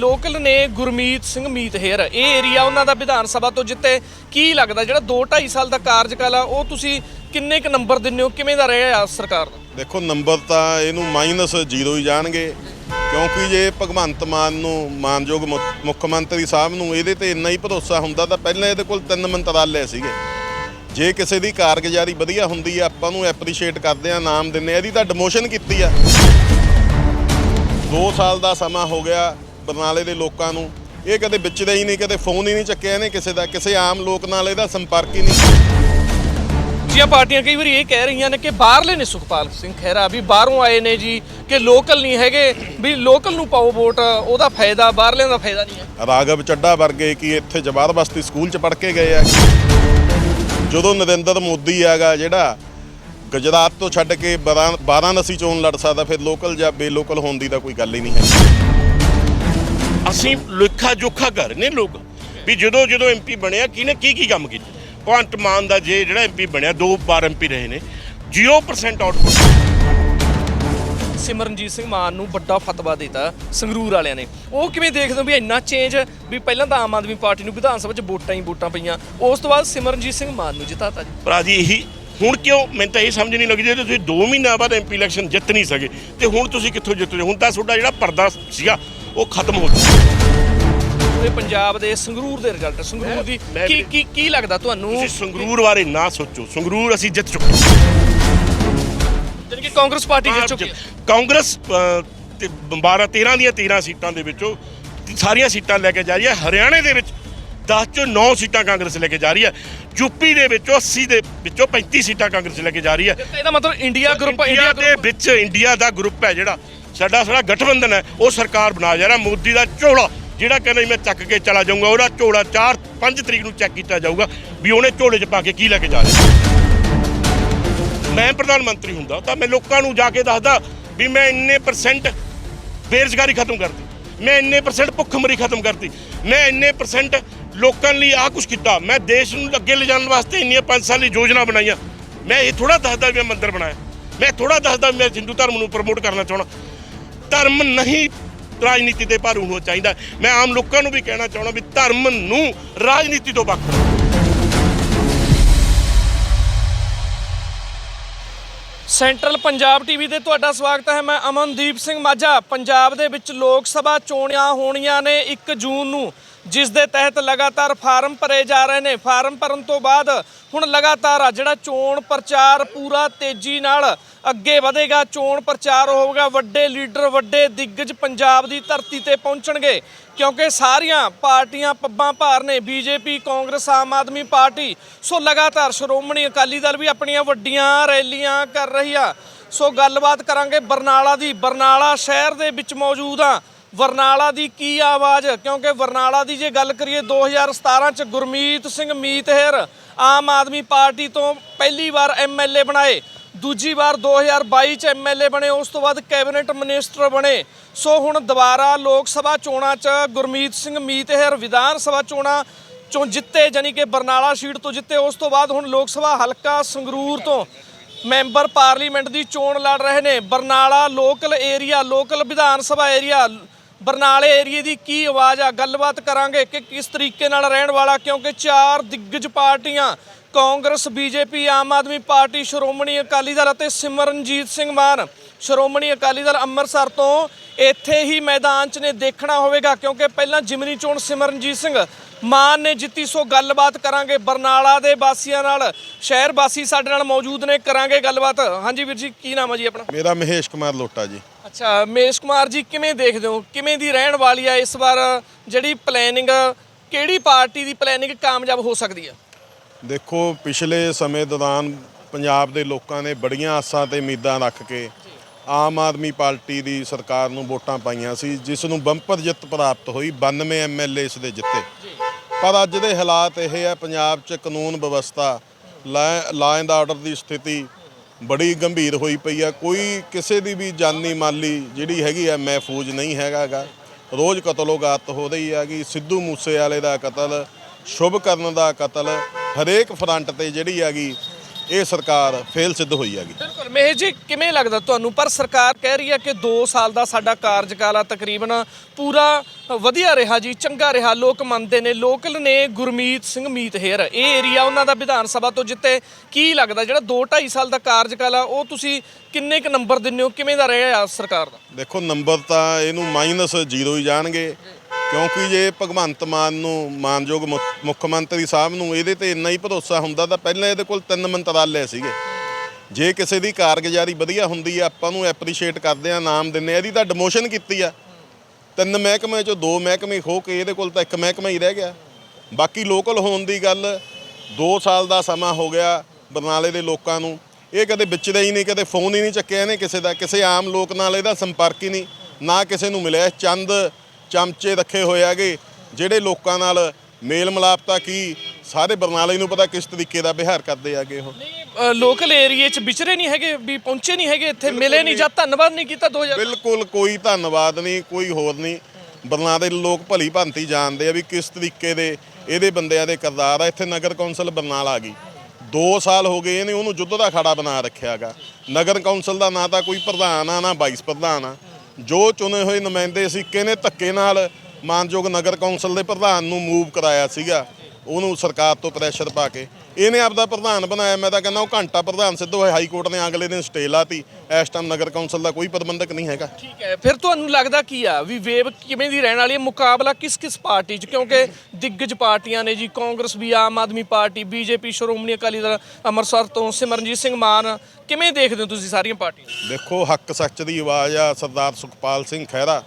Local ਨੇ ਗੁਰਮੀਤ ਸਿੰਘ ਮੀਤ ਹੇਰ ਇਹ area ਉਹਨਾਂ ਦਾ ਵਿਧਾਨ ਸਭਾ ਤੋਂ ਜਿੱਤੇ। ਕੀ ਲੱਗਦਾ, ਜਿਹੜਾ 2 2.5 ਸਾਲ ਦਾ ਕਾਰਜਕਾਲ ਆ, ਉਹ ਤੁਸੀਂ ਕਿੰਨੇ ਕ ਨੰਬਰ ਦਿੰਦੇ ਹੋ? ਕਿਵੇਂ ਦਾ ਰਿਹਾ ਆ ਸਰਕਾਰ ਦਾ? ਦੇਖੋ, ਨੰਬਰ ਤਾਂ ਇਹਨੂੰ ਮਾਈਨਸ ਜ਼ੀਰੋ ਹੀ ਜਾਣਗੇ। ਕਿਉਂਕਿ ਜੇ ਭਗਵੰਤ ਮਾਨ ਨੂੰ, ਮਾਨਯੋਗ ਮੁੱਖ- ਮੁੱਖ ਮੰਤਰੀ ਸਾਹਿਬ ਨੂੰ ਇਹਦੇ ਤੇ ਇੰਨਾ ਹੀ ਭਰੋਸਾ ਹੁੰਦਾ, ਤਾਂ ਪਹਿਲਾਂ ਇਹਦੇ ਕੋਲ ਤਿੰਨ ਮੰਤਰਾਲੇ ਸੀਗੇ। ਜੇ ਕਿਸੇ ਦੀ ਕਾਰਗੁਜ਼ਾਰੀ ਵਧੀਆ ਹੁੰਦੀ ਆ, ਆਪਾਂ ਨੂੰ ਐਪਰੀਸ਼ੀਏਟ ਕਰਦੇ ਆ, ਨਾਮ ਦਿੰਦੇ ਆ। ਇਹਦੀ ਤਾਂ ਡਿਮੋਸ਼ਨ ਕੀਤੀ ਆ। 2 ਸਾਲ ਦਾ ਸਮਾਂ ਹੋ ਗਿਆ। ਬਰਨਾਲੇ ਦੇ ਲੋਕਾਂ ਨੂੰ। ਇਹ ਕਦੇ ਵਿਚਦਾ ਹੀ ਨਹੀਂ ਕਦੇ ਫੋਨ ਹੀ ਨਹੀਂ ਚੱਕਿਆ ਇਹਨੇ ਕਿਸੇ ਦਾ ਕਿਸੇ ਆਮ ਲੋਕ ਨਾਲ ਇਹਦਾ ਸੰਪਰਕ ਹੀ ਨਹੀਂ। ਜੀਆਂ ਪਾਰਟੀਆਂ ਕਈ ਵਾਰੀ ਇਹ ਕਹਿ ਰਹੀਆਂ ਨੇ ਕਿ ਬਾਹਰਲੇ ਨੇ ਸੁਖਪਾਲ ਸਿੰਘ ਖਹਿਰਾ ਵੀ ਬਾਹਰੋਂ ਆਏ ਨੇ ਜੀ ਕਿ ਲੋਕਲ ਨਹੀਂ ਹੈਗੇ ਵੀ ਲੋਕਲ ਨੂੰ ਪਾਓ ਵੋਟ ਉਹਦਾ ਫਾਇਦਾ ਬਾਹਰਲਿਆਂ ਦਾ ਫਾਇਦਾ ਨਹੀਂ ਹੈ। ਰਾਗਵ ਚੱਡਾ ਵਰਗੇ ਕੀ ਇੱਥੇ ਜਵਾਰ ਬਸਤੀ ਸਕੂਲ ਚ ਪੜ੍ਹ ਕੇ ਗਏ ਆ? ਜਦੋਂ ਨਰਿੰਦਰ ਮੋਦੀ ਆਗਾ ਜਿਹੜਾ ਗੁਜਰਾਤ ਤੋਂ ਛੱਡ ਕੇ ਬਾਰਾਂ- ਵਾਰਾਣਸੀ ਚੋਣ ਲੜ ਸਕਦਾ ਫਿਰ ਲੋਕਲ ਜਾਂ ਬੇਲੋਕਲ ਹੋਣ ਦੀ ਤਾਂ ਕੋਈ ਗੱਲ ਹੀ ਨਹੀਂ ਹੈ। ਅਸੀਂ ਲੇਖਾ ਜੋਖਾ ਕਰ ਨੇ ਲੋਕ ਵੀ ਜਦੋਂ ਜਦੋਂ ਐਮਪੀ ਬਣਿਆ ਕਿਹਨੇ ਕੀ ਕੀ ਕੰਮ ਕੀਤੇ? ਭਗਵੰਤ ਮਾਨ ਦਾ ਜੇ ਜਿਹੜਾ ਐਮਪੀ ਬਣਿਆ ਦੋ ਵਾਰ ਐਮਪੀ ਰਹੇ ਨੇ 0% ਆਊਟਪੁੱਟ ਸਿਮਰਨਜੀਤ ਸਿੰਘ ਮਾਨ ਨੂੰ ਵੱਡਾ ਫਤਵਾ ਦਿੱਤਾ ਸੰਗਰੂਰ ਵਾਲਿਆਂ ਨੇ। ਉਹ ਕਿਵੇਂ ਦੇਖਦੇ ਹੋ ਵੀ ਇੰਨਾ ਚੇਂਜ ਵੀ ਪਹਿਲਾਂ ਤਾਂ ਆਮ ਆਦਮੀ ਪਾਰਟੀ ਨੂੰ ਵਿਧਾਨ ਸਭਾ 'ਚ ਵੋਟਾਂ ਹੀ ਵੋਟਾਂ ਪਈਆਂ ਉਸ ਤੋਂ ਬਾਅਦ ਸਿਮਰਨਜੀਤ ਸਿੰਘ ਮਾਨ ਨੂੰ ਜਿਤਾਤਾ ਜੀ। ਭਰਾ ਜੀ ਇਹੀ ਹੁਣ ਕਿਉਂ? ਮੈਨੂੰ ਤਾਂ ਇਹ ਸਮਝ ਨਹੀਂ ਲੱਗਦੀ ਜੇ ਤੁਸੀਂ 2 ਮਹੀਨਾ ਬਾਅਦ ਐਮਪੀ ਇਲੈਕਸ਼ਨ ਜਿੱਤ ਨਹੀਂ ਸਕੇ ਤੇ ਹੁਣ ਤੁਸੀਂ ਕਿੱਥੋਂ ਜਿੱਤੋਗੇ ਹੁਣ ਤਾਂ ਤੁਹਾਡਾ ਜਿਹੜਾ ਪਰਦਾ ਸੀਗਾ ਉਹ ਖਤਮ ਹੋ ਚੁੱਕਾ ਪੂਰੇ ਪੰਜਾਬ ਦੇ ਸੰਗਰੂਰ ਦੇ ਰਿਜ਼ਲਟ ਸੰਗਰੂਰ ਦੀ ਕੀ ਕੀ ਕੀ ਲੱਗਦਾ ਤੁਹਾਨੂੰ? ਤੁਸੀਂ ਸੰਗਰੂਰ ਬਾਰੇ ਨਾ ਸੋਚੋ। ਸੰਗਰੂਰ ਅਸੀਂ ਜਿੱਤ ਚੁੱਕੇ ਹਾਂ। ਜਾਣੀ ਕਿ ਕਾਂਗਰਸ ਪਾਰਟੀ ਜਿੱਤ ਚੁੱਕੀ ਹੈ। ਕਾਂਗਰਸ ਤੇ 12 13 ਦੀਆਂ 13 ਸੀਟਾਂ ਦੇ ਵਿੱਚੋਂ ਸਾਰੀਆਂ ਸੀਟਾਂ ਲੈ ਕੇ ਜਾ ਰਹੀ ਹੈ। ਹਰਿਆਣੇ ਦੇ ਵਿੱਚ 10 ਚੋਂ 9 ਸੀਟਾਂ ਕਾਂਗਰਸ ਲੈ ਕੇ ਜਾ ਰਹੀ ਹੈ। ਯੂਪੀ ਦੇ ਵਿੱਚੋਂ 80 ਦੇ ਵਿੱਚੋਂ 35 ਸੀਟਾਂ ਕਾਂਗਰਸ ਲੈ ਕੇ ਜਾ ਰਹੀ ਹੈ। ਇਹਦਾ ਮਤਲਬ ਇੰਡੀਆ ਗਰੁੱਪ ਇੰਡੀਆ ਦੇ ਵਿੱਚ ਇੰਡੀਆ ਦਾ ਗਰੁੱਪ ਹੈ ਜਿਹੜਾ। ਸਾਡਾ ਸਾਡਾ ਗਠਬੰਧਨ ਹੈ ਉਹ ਸਰਕਾਰ ਬਣਾ ਜਾ ਰਿਹਾ। ਮੋਦੀ ਦਾ ਝੋਲਾ ਜਿਹੜਾ ਕਹਿੰਦਾ ਮੈਂ ਚੱਕ ਕੇ ਚਲਾ ਜਾਊਂਗਾ ਉਹਦਾ ਝੋਲਾ 4 5 ਤਰੀਕ ਨੂੰ ਚੈੱਕ ਕੀਤਾ ਜਾਊਗਾ ਵੀ ਉਹਨੇ ਝੋਲੇ 'ਚ ਪਾ ਕੇ ਕੀ ਲੈ ਕੇ ਜਾ ਰਿਹਾ। ਮੈਂ ਪ੍ਰਧਾਨ ਮੰਤਰੀ ਹੁੰਦਾ ਤਾਂ ਮੈਂ ਲੋਕਾਂ ਨੂੰ ਜਾ ਕੇ ਦੱਸਦਾ ਵੀ ਮੈਂ ਇੰਨੇ ਪਰਸੈਂਟ ਬੇਰੁਜ਼ਗਾਰੀ ਖਤਮ ਕਰਤੀ ਮੈਂ ਇੰਨੇ ਪਰਸੈਂਟ ਭੁੱਖਮਰੀ ਖਤਮ ਕਰਤੀ। ਮੈਂ ਇੰਨੇ ਪਰਸੈਂਟ ਲੋਕਾਂ ਲਈ ਆ ਕੁਝ ਕੀਤਾ। ਮੈਂ ਦੇਸ਼ ਨੂੰ ਅੱਗੇ ਲਿਜਾਣ ਵਾਸਤੇ ਇੰਨੀਆਂ 5 ਸਾਲ ਦੀ ਯੋਜਨਾ ਬਣਾਈਆਂ। ਮੈਂ ਇਹ ਥੋੜਾ ਦੱਸਦਾ ਵੀ ਮੈਂ ਮੰਦਿਰ ਬਣਾਇਆ। ਮੈਂ ਥੋੜਾ ਦੱਸਦਾ ਵੀ ਮੈਂ ਹਿੰਦੂ ਧਰਮ ਨੂੰ ਪ੍ਰਮੋਟ ਕਰਨਾ ਚਾਹਣਾ ਧਰਮ ਨਹੀਂ ਰਾਜਨੀਤੀ ਦੇ ਭਾਰੂ ਹੋਣਾ ਚਾਹੀਦਾ। ਮੈਂ ਆਮ ਲੋਕਾਂ ਨੂੰ ਵੀ ਕਹਿਣਾ ਚਾਹਣਾ ਵੀ ਧਰਮ ਨੂੰ ਰਾਜਨੀਤੀ ਤੋਂ ਵੱਖ ਕਰੋ। ਸੈਂਟਰਲ ਪੰਜਾਬ ਟੀਵੀ ਤੇ ਤੁਹਾਡਾ ਸਵਾਗਤ ਹੈ। ਮੈਂ ਅਮਨਦੀਪ ਸਿੰਘ ਮਾਝਾ। ਪੰਜਾਬ ਦੇ ਵਿੱਚ ਲੋਕ ਸਭਾ ਚੋਣਾਂ ਹੋਣੀਆਂ ਨੇ 1 ਜੂਨ ਨੂੰ। ਜਿਸ ਦੇ ਤਹਿਤ ਲਗਾਤਾਰ ਫਾਰਮ ਭਰੇ ਜਾ ਰਹੇ ਨੇ। ਫਾਰਮ ਭਰਨ ਤੋਂ ਬਾਅਦ ਹੁਣ ਲਗਾਤਾਰ ਆ ਜਿਹੜਾ ਚੋਣ ਪ੍ਰਚਾਰ ਪੂਰਾ ਤੇਜ਼ੀ ਨਾਲ ਅੱਗੇ ਵਧੇਗਾ। ਚੋਣ ਪ੍ਰਚਾਰ ਹੋਵੇਗਾ ਵੱਡੇ ਲੀਡਰ, ਵੱਡੇ ਦਿੱਗਜ ਪੰਜਾਬ ਦੀ ਧਰਤੀ ਤੇ ਪਹੁੰਚਣਗੇ। ਕਿਉਂਕਿ ਸਾਰੀਆਂ ਪਾਰਟੀਆਂ ਪੱਬਾਂ ਭਾਰ ਨੇ, BJP, Congress, Aam Aadmi Party. So ਲਗਾਤਾਰ ਸ਼੍ਰੋਮਣੀ ਅਕਾਲੀ ਦਲ ਵੀ ਆਪਣੀਆਂ ਵੱਡੀਆਂ ਰੈਲੀਆਂ ਕਰ ਰਹੀ ਆ। ਸੋ ਗੱਲਬਾਤ ਕਰਾਂਗੇ ਬਰਨਾਲਾ ਦੀ। ਬਰਨਾਲਾ ਸ਼ਹਿਰ ਦੇ ਵਿੱਚ ਮੌਜੂਦ ਆ। ਬਰਨਾਲਾ ਦੀ ਕੀ ਆਵਾਜ਼? ਕਿਉਂਕਿ ਬਰਨਾਲਾ ਦੀ ਜੇ ਗੱਲ ਕਰੀਏ 2017 ਚ ਗੁਰਮੀਤ ਸਿੰਘ ਮੀਤਹਿਰ ਆਮ ਆਦਮੀ ਪਾਰਟੀ ਤੋਂ ਪਹਿਲੀ ਵਾਰ ਐਮਐਲਏ ਬਣਾਏ। ਦੂਜੀ ਵਾਰ 2022 ਚ ਐਮਐਲਏ ਬਣੇ, ਉਸ ਤੋਂ ਬਾਅਦ ਕੈਬਨਿਟ ਮਿਨਿਸਟਰ ਬਣੇ। ਸੋ ਹੁਣ ਦੁਬਾਰਾ ਲੋਕ ਸਭਾ ਚੋਣਾਂ ਚ ਗੁਰਮੀਤ ਸਿੰਘ ਮੀਤਹਿਰ ਵਿਧਾਨ ਸਭਾ ਚੋਣਾਂ ਚੋਂ ਜਿੱਤੇ ਜਾਨੀ ਕਿ ਬਰਨਾਲਾ ਸੀਟ ਤੋਂ ਜਿੱਤੇ। ਉਸ ਤੋਂ ਬਾਅਦ ਹੁਣ ਲੋਕ ਸਭਾ ਹਲਕਾ ਸੰਗਰੂਰ ਤੋਂ ਮੈਂਬਰ ਪਾਰਲੀਮੈਂਟ ਦੀ ਚੋਣ ਲੜ ਰਹੇ ਨੇ। Barnala local area, local Vidhan Sabha area ਬਰਨਾਲੇ ਏਰੀਏ ਦੀ ਕੀ ਆਵਾਜ਼ ਆ? ਗੱਲਬਾਤ ਕਰਾਂਗੇ ਕਿ ਕਿਸ ਤਰੀਕੇ ਨਾਲ ਰਹਿਣ ਵਾਲਾ, ਕਿਉਂਕਿ ਚਾਰ ਦਿੱਗਜ ਪਾਰਟੀਆਂ, Congress, BJP, Aam Aadmi party, Shiromani Akali Dal ਅਤੇ ਸਿਮਰਨਜੀਤ ਸਿੰਘ ਮਾਨ। ਸ਼੍ਰੋਮਣੀ ਅਕਾਲੀ ਦਲ ਅੰਮ੍ਰਿਤਸਰ ਤੋਂ ਇੱਥੇ ਹੀ ਮੈਦਾਨ 'ਚ ਨੇ, ਦੇਖਣਾ ਹੋਵੇਗਾ, ਕਿਉਂਕਿ ਪਹਿਲਾਂ ਜਿਮਨੀ ਚੋਣ ਸਿਮਰਨਜੀਤ ਸਿੰਘ ਮਾਨ ਨੇ ਜਿੱਤੀ, ਸੋ ਗੱਲਬਾਤ ਕਰਾਂਗੇ ਬਰਨਾਲਾ ਦੇ ਵਾਸੀਆਂ ਨਾਲ। ਸ਼ਹਿਰ ਵਾਸੀ ਸਾਡੇ ਨਾਲ ਮੌਜੂਦ ਨੇ, ਕਰਾਂਗੇ ਗੱਲਬਾਤ। ਹਾਂਜੀ ਵੀਰ ਜੀ, ਕੀ ਨਾਮ ਹੈ ਜੀ ਆਪਣਾ? ਮੇਰਾ ਮਹੇਸ਼ ਕੁਮਾਰ ਲੋਟਾ ਜੀ। ਅੱਛਾ ਮੇਸ਼ ਕੁਮਾਰ ਜੀ ਕਿਵੇਂ ਦੇਖਦੇ ਹੋ? ਕਿਵੇਂ ਦੀ ਰਹਿਣ ਵਾਲੀ ਆ ਇਸ ਵਾਰ? ਜਿਹੜੀ ਪਲੈਨਿੰਗ ਕਿਹੜੀ ਪਾਰਟੀ ਦੀ ਪਲੈਨਿੰਗ ਕਾਮਯਾਬ ਹੋ ਸਕਦੀ ਹੈ ਦੇਖੋ ਪਿਛਲੇ ਸਮੇਂ ਦੌਰਾਨ ਪੰਜਾਬ ਦੇ ਲੋਕਾਂ ਨੇ ਬੜੀਆਂ ਆਸਾਂ ਤੇ ਉਮੀਦਾਂ ਰੱਖ ਕੇ ਆਮ ਆਦਮੀ ਪਾਰਟੀ ਦੀ ਸਰਕਾਰ ਨੂੰ ਵੋਟਾਂ ਪਾਈਆਂ ਸੀ ਜਿਸ ਨੂੰ ਬੰਪਰ ਜਿੱਤ ਪ੍ਰਾਪਤ ਹੋਈ 92 ਐਮਐਲਏ ਇਸ ਦੇ ਜਿੱਤੇ। ਪਰ ਅੱਜ ਦੇ ਹਾਲਾਤ ਇਹ ਹੈ ਪੰਜਾਬ 'ਚ ਕਾਨੂੰਨ ਵਿਵਸਥਾ ਲਾ ਐਂਡ ਆਰਡਰ ਦੀ ਸਥਿਤੀ ਬੜੀ ਗੰਭੀਰ ਹੋਈ ਪਈ ਆ। ਕੋਈ ਕਿਸੇ ਦੀ ਵੀ ਜਾਨੀ ਮਾਲੀ ਜਿਹੜੀ ਹੈਗੀ ਆ ਮਹਿਫੂਜ਼ ਨਹੀਂ ਹੈਗਾਗਾ ਰੋਜ਼ ਕਤਲੋਗਾਤ ਹੋ ਰਹੀ ਹੈਗੀ ਸਿੱਧੂ ਮੂਸੇ ਵਾਲੇ ਦਾ ਕਤਲ, ਸ਼ੁਭ ਕਰਨ ਦਾ ਕਤਲ ਹਰੇਕ ਫਰੰਟ ਤੇ ਜਿਹੜੀ ਹੈਗੀ ਇਹ ਸਰਕਾਰ ਫੇਲ ਸਿੱਧ ਹੋਈ ਹੈਗੀ। ਬਿਲਕੁਲ। ਮਹਿ ਜੀ ਕਿਵੇਂ ਲੱਗਦਾ ਤੁਹਾਨੂੰ? ਪਰ ਸਰਕਾਰ ਕਹਿ ਰਹੀ ਹੈ ਕਿ 2 ਸਾਲ ਦਾ ਸਾਡਾ ਕਾਰਜਕਾਲ ਆ ਤਕਰੀਬਨ ਪੂਰਾ ਵਧੀਆ ਰਿਹਾ ਜੀ ਚੰਗਾ ਰਿਹਾ। ਲੋਕ ਮੰਨਦੇ ਨੇ। ਲੋਕਲ ਨੇ ਗੁਰਮੀਤ ਸਿੰਘ ਮੀਤ ਹੇਰ ਇਹ ਏਰੀਆ ਉਹਨਾਂ ਦਾ ਵਿਧਾਨ ਸਭਾ ਤੋਂ ਜਿੱਤੇ ਕੀ ਲੱਗਦਾ? ਜਿਹੜਾ 2 2.5 ਸਾਲ ਦਾ ਕਾਰਜਕਾਲ ਆ ਉਹ ਤੁਸੀਂ ਕਿੰਨੇ ਕੁ ਨੰਬਰ ਦਿੰਦੇ ਹੋ? ਕਿਵੇਂ ਦਾ ਰਿਹਾ ਆ ਸਰਕਾਰ ਦਾ? ਦੇਖੋ ਨੰਬਰ ਤਾਂ ਇਹਨੂੰ ਮਾਈਨਸ ਜ਼ੀਰੋ ਹੀ ਜਾਣਗੇ। ਕਿਉਂਕਿ ਜੇ ਭਗਵੰਤ ਮਾਨ ਨੂੰ ਮਾਨਯੋਗ ਮੁੱਖ- ਮੁੱਖ ਮੰਤਰੀ ਸਾਹਿਬ ਨੂੰ ਇਹਦੇ ਤੇ ਇੰਨਾ ਹੀ ਭਰੋਸਾ ਹੁੰਦਾ ਤਾਂ ਪਹਿਲਾਂ ਇਹਦੇ ਕੋਲ ਤਿੰਨ ਮੰਤਰਾਲੇ ਸੀਗੇ। ਜੇ ਕਿਸੇ ਦੀ ਕਾਰਗੁਜ਼ਾਰੀ ਵਧੀਆ ਹੁੰਦੀ ਆ, ਆਪਾਂ ਨੂੰ ਐਪਰੀਸ਼ੀਏਟ ਕਰਦੇ ਆ, ਨਾਮ ਦਿੰਨੇ ਆ, ਇਹਦੀ ਤਾਂ ਡਿਮੋਸ਼ਨ ਕੀਤੀ ਆ। ਤਿੰਨ ਮਹਿਕਮੇ ਚੋਂ ਦੋ ਮਹਿਕਮੇ ਖੋ ਕੇ ਇਹਦੇ ਕੋਲ ਤਾਂ ਇੱਕ ਮਹਿਕਮਾ ਹੀ ਰਹਿ ਗਿਆ। ਬਾਕੀ ਲੋਕਲ ਹੋਣ ਦੀ ਗੱਲ 2 ਸਾਲ ਦਾ ਸਮਾਂ ਹੋ ਗਿਆ ਬਰਨਾਲੇ ਦੇ ਲੋਕਾਂ ਨੂੰ। ਇਹ ਕਦੇ ਵਿਚਦਾ ਹੀ ਨਹੀਂ, ਕਦੇ ਫੋਨ ਹੀ ਨਹੀਂ ਚੱਕਿਆ ਇਹਨੇ ਕਿਸੇ ਦਾ, ਕਿਸੇ ਆਮ ਲੋਕ ਨਾਲ ਇਹਦਾ ਸੰਪਰਕ ਹੀ ਨਹੀਂ, ਨਾ ਕਿਸੇ ਨੂੰ ਮਿਲਿਆ। ਚੰਦ ਚਮਚੇ ਰੱਖੇ ਹੋਏ ਹੈਗੇ ਜਿਹੜੇ ਲੋਕਾਂ ਨਾਲ ਮੇਲ ਮਿਲਾਪ ਤਾਂ ਕੀ ਸਾਰੇ ਬਰਨਾਲੇ ਨੂੰ ਪਤਾ ਕਿਸ ਤਰੀਕੇ ਦਾ ਵਿਹਾਰ ਕਰਦੇ ਹੈਗੇ ਉਹ। ਲੋਕਲ ਏਰੀਏ 'ਚ ਵਿਚਰੇ ਨਹੀਂ ਹੈਗੇ ਵੀ ਪਹੁੰਚੇ ਨਹੀਂ ਹੈਗੇ ਇੱਥੇ ਮਿਲੇ ਨਹੀਂ ਜਾਂ। ਧੰਨਵਾਦ ਨਹੀਂ ਕੀਤਾ 2000 ਬਿਲਕੁਲ ਕੋਈ ਧੰਨਵਾਦ ਨਹੀਂ ਕੋਈ ਹੋਰ ਨਹੀਂ। ਬਰਨਾਲੇ ਦੇ ਲੋਕ ਭਲੀ ਭਾਂਤੀ ਜਾਣਦੇ ਆ ਵੀ ਕਿਸ ਤਰੀਕੇ ਦੇ ਇਹਦੇ ਬੰਦਿਆਂ ਦੇ ਕਿਰਦਾਰ ਆ। ਇੱਥੇ ਨਗਰ ਕੌਂਸਲ ਬਰਨਾਲਾ ਆ ਗਈ। 2 ਸਾਲ ਹੋ ਗਏ ਇਹਨੇ ਉਹਨੂੰ ਜੁੱਧ ਦਾ ਖੜਾ ਬਣਾ ਰੱਖਿਆਗਾ ਨਗਰ ਕੌਂਸਲ ਦਾ ਨਾ ਤਾਂ ਕੋਈ ਪ੍ਰਧਾਨ ਆ ਨਾ ਵਾਈਸ ਪ੍ਰਧਾਨ ਆ। ਜੋ ਚੁਣੇ ਹੋਏ ਨੁਮਾਇੰਦੇ ਸੀ ਕਿਹਨੇ ਧੱਕੇ ਨਾਲ ਮਾਨਯੋਗ ਨਗਰ ਕੌਂਸਲ ਦੇ ਪ੍ਰਧਾਨ ਨੂੰ ਮੂਵ ਕਰਾਇਆ ਸੀਗਾ? ਉਹਨੂੰ ਸਰਕਾਰ ਤੋਂ ਪ੍ਰੈਸ਼ਰ ਪਾ ਕੇ। ਇਹਨੇ ਆਪਦਾ ਪ੍ਰਧਾਨ ਬਣਾਇਆ ਮੈਂ ਤਾਂ ਕਹਿੰਦਾ ਉਹ ਘੰਟਾ ਪ੍ਰਧਾਨ ਸਿੱਧੂ ਹੋਏ ਹਾਈ ਕੋਰਟ ਨੇ ਅਗਲੇ ਦਿਨ ਸਟੇ ਲਾਤੀ। ਇਸ ਟਾਈਮ ਨਗਰ ਕੌਂਸਲ ਦਾ ਕੋਈ ਪ੍ਰਬੰਧਕ ਨਹੀਂ ਹੈਗਾ। ਠੀਕ ਹੈ ਫਿਰ ਤੁਹਾਨੂੰ ਲੱਗਦਾ ਕੀ ਆ ਵੀ ਵੇਵ ਕਿਵੇਂ ਦੀ ਰਹਿਣ ਵਾਲੀ ਹੈ? ਮੁਕਾਬਲਾ ਕਿਸ ਕਿਸ ਪਾਰਟੀ 'ਚ? ਕਿਉਂਕਿ ਦਿੱਗਜ ਪਾਰਟੀਆਂ ਨੇ ਜੀ ਕਾਂਗਰਸ ਵੀ ਆਮ ਆਦਮੀ ਪਾਰਟੀ ਬੀਜੇਪੀ ਸ਼੍ਰੋਮਣੀ ਅਕਾਲੀ ਦਲ ਅੰਮ੍ਰਿਤਸਰ ਤੋਂ ਸਿਮਰਨਜੀਤ ਸਿੰਘ ਮਾਨ। ਕਿਵੇਂ ਦੇਖਦੇ ਹੋ ਤੁਸੀਂ ਸਾਰੀਆਂ ਪਾਰਟੀਆਂ? ਦੇਖੋ ਹੱਕ ਸੱਚ ਦੀ ਆਵਾਜ਼ ਆ ਸਰਦਾਰ ਸੁਖਪਾਲ ਸਿੰਘ ਖਹਿਰਾ।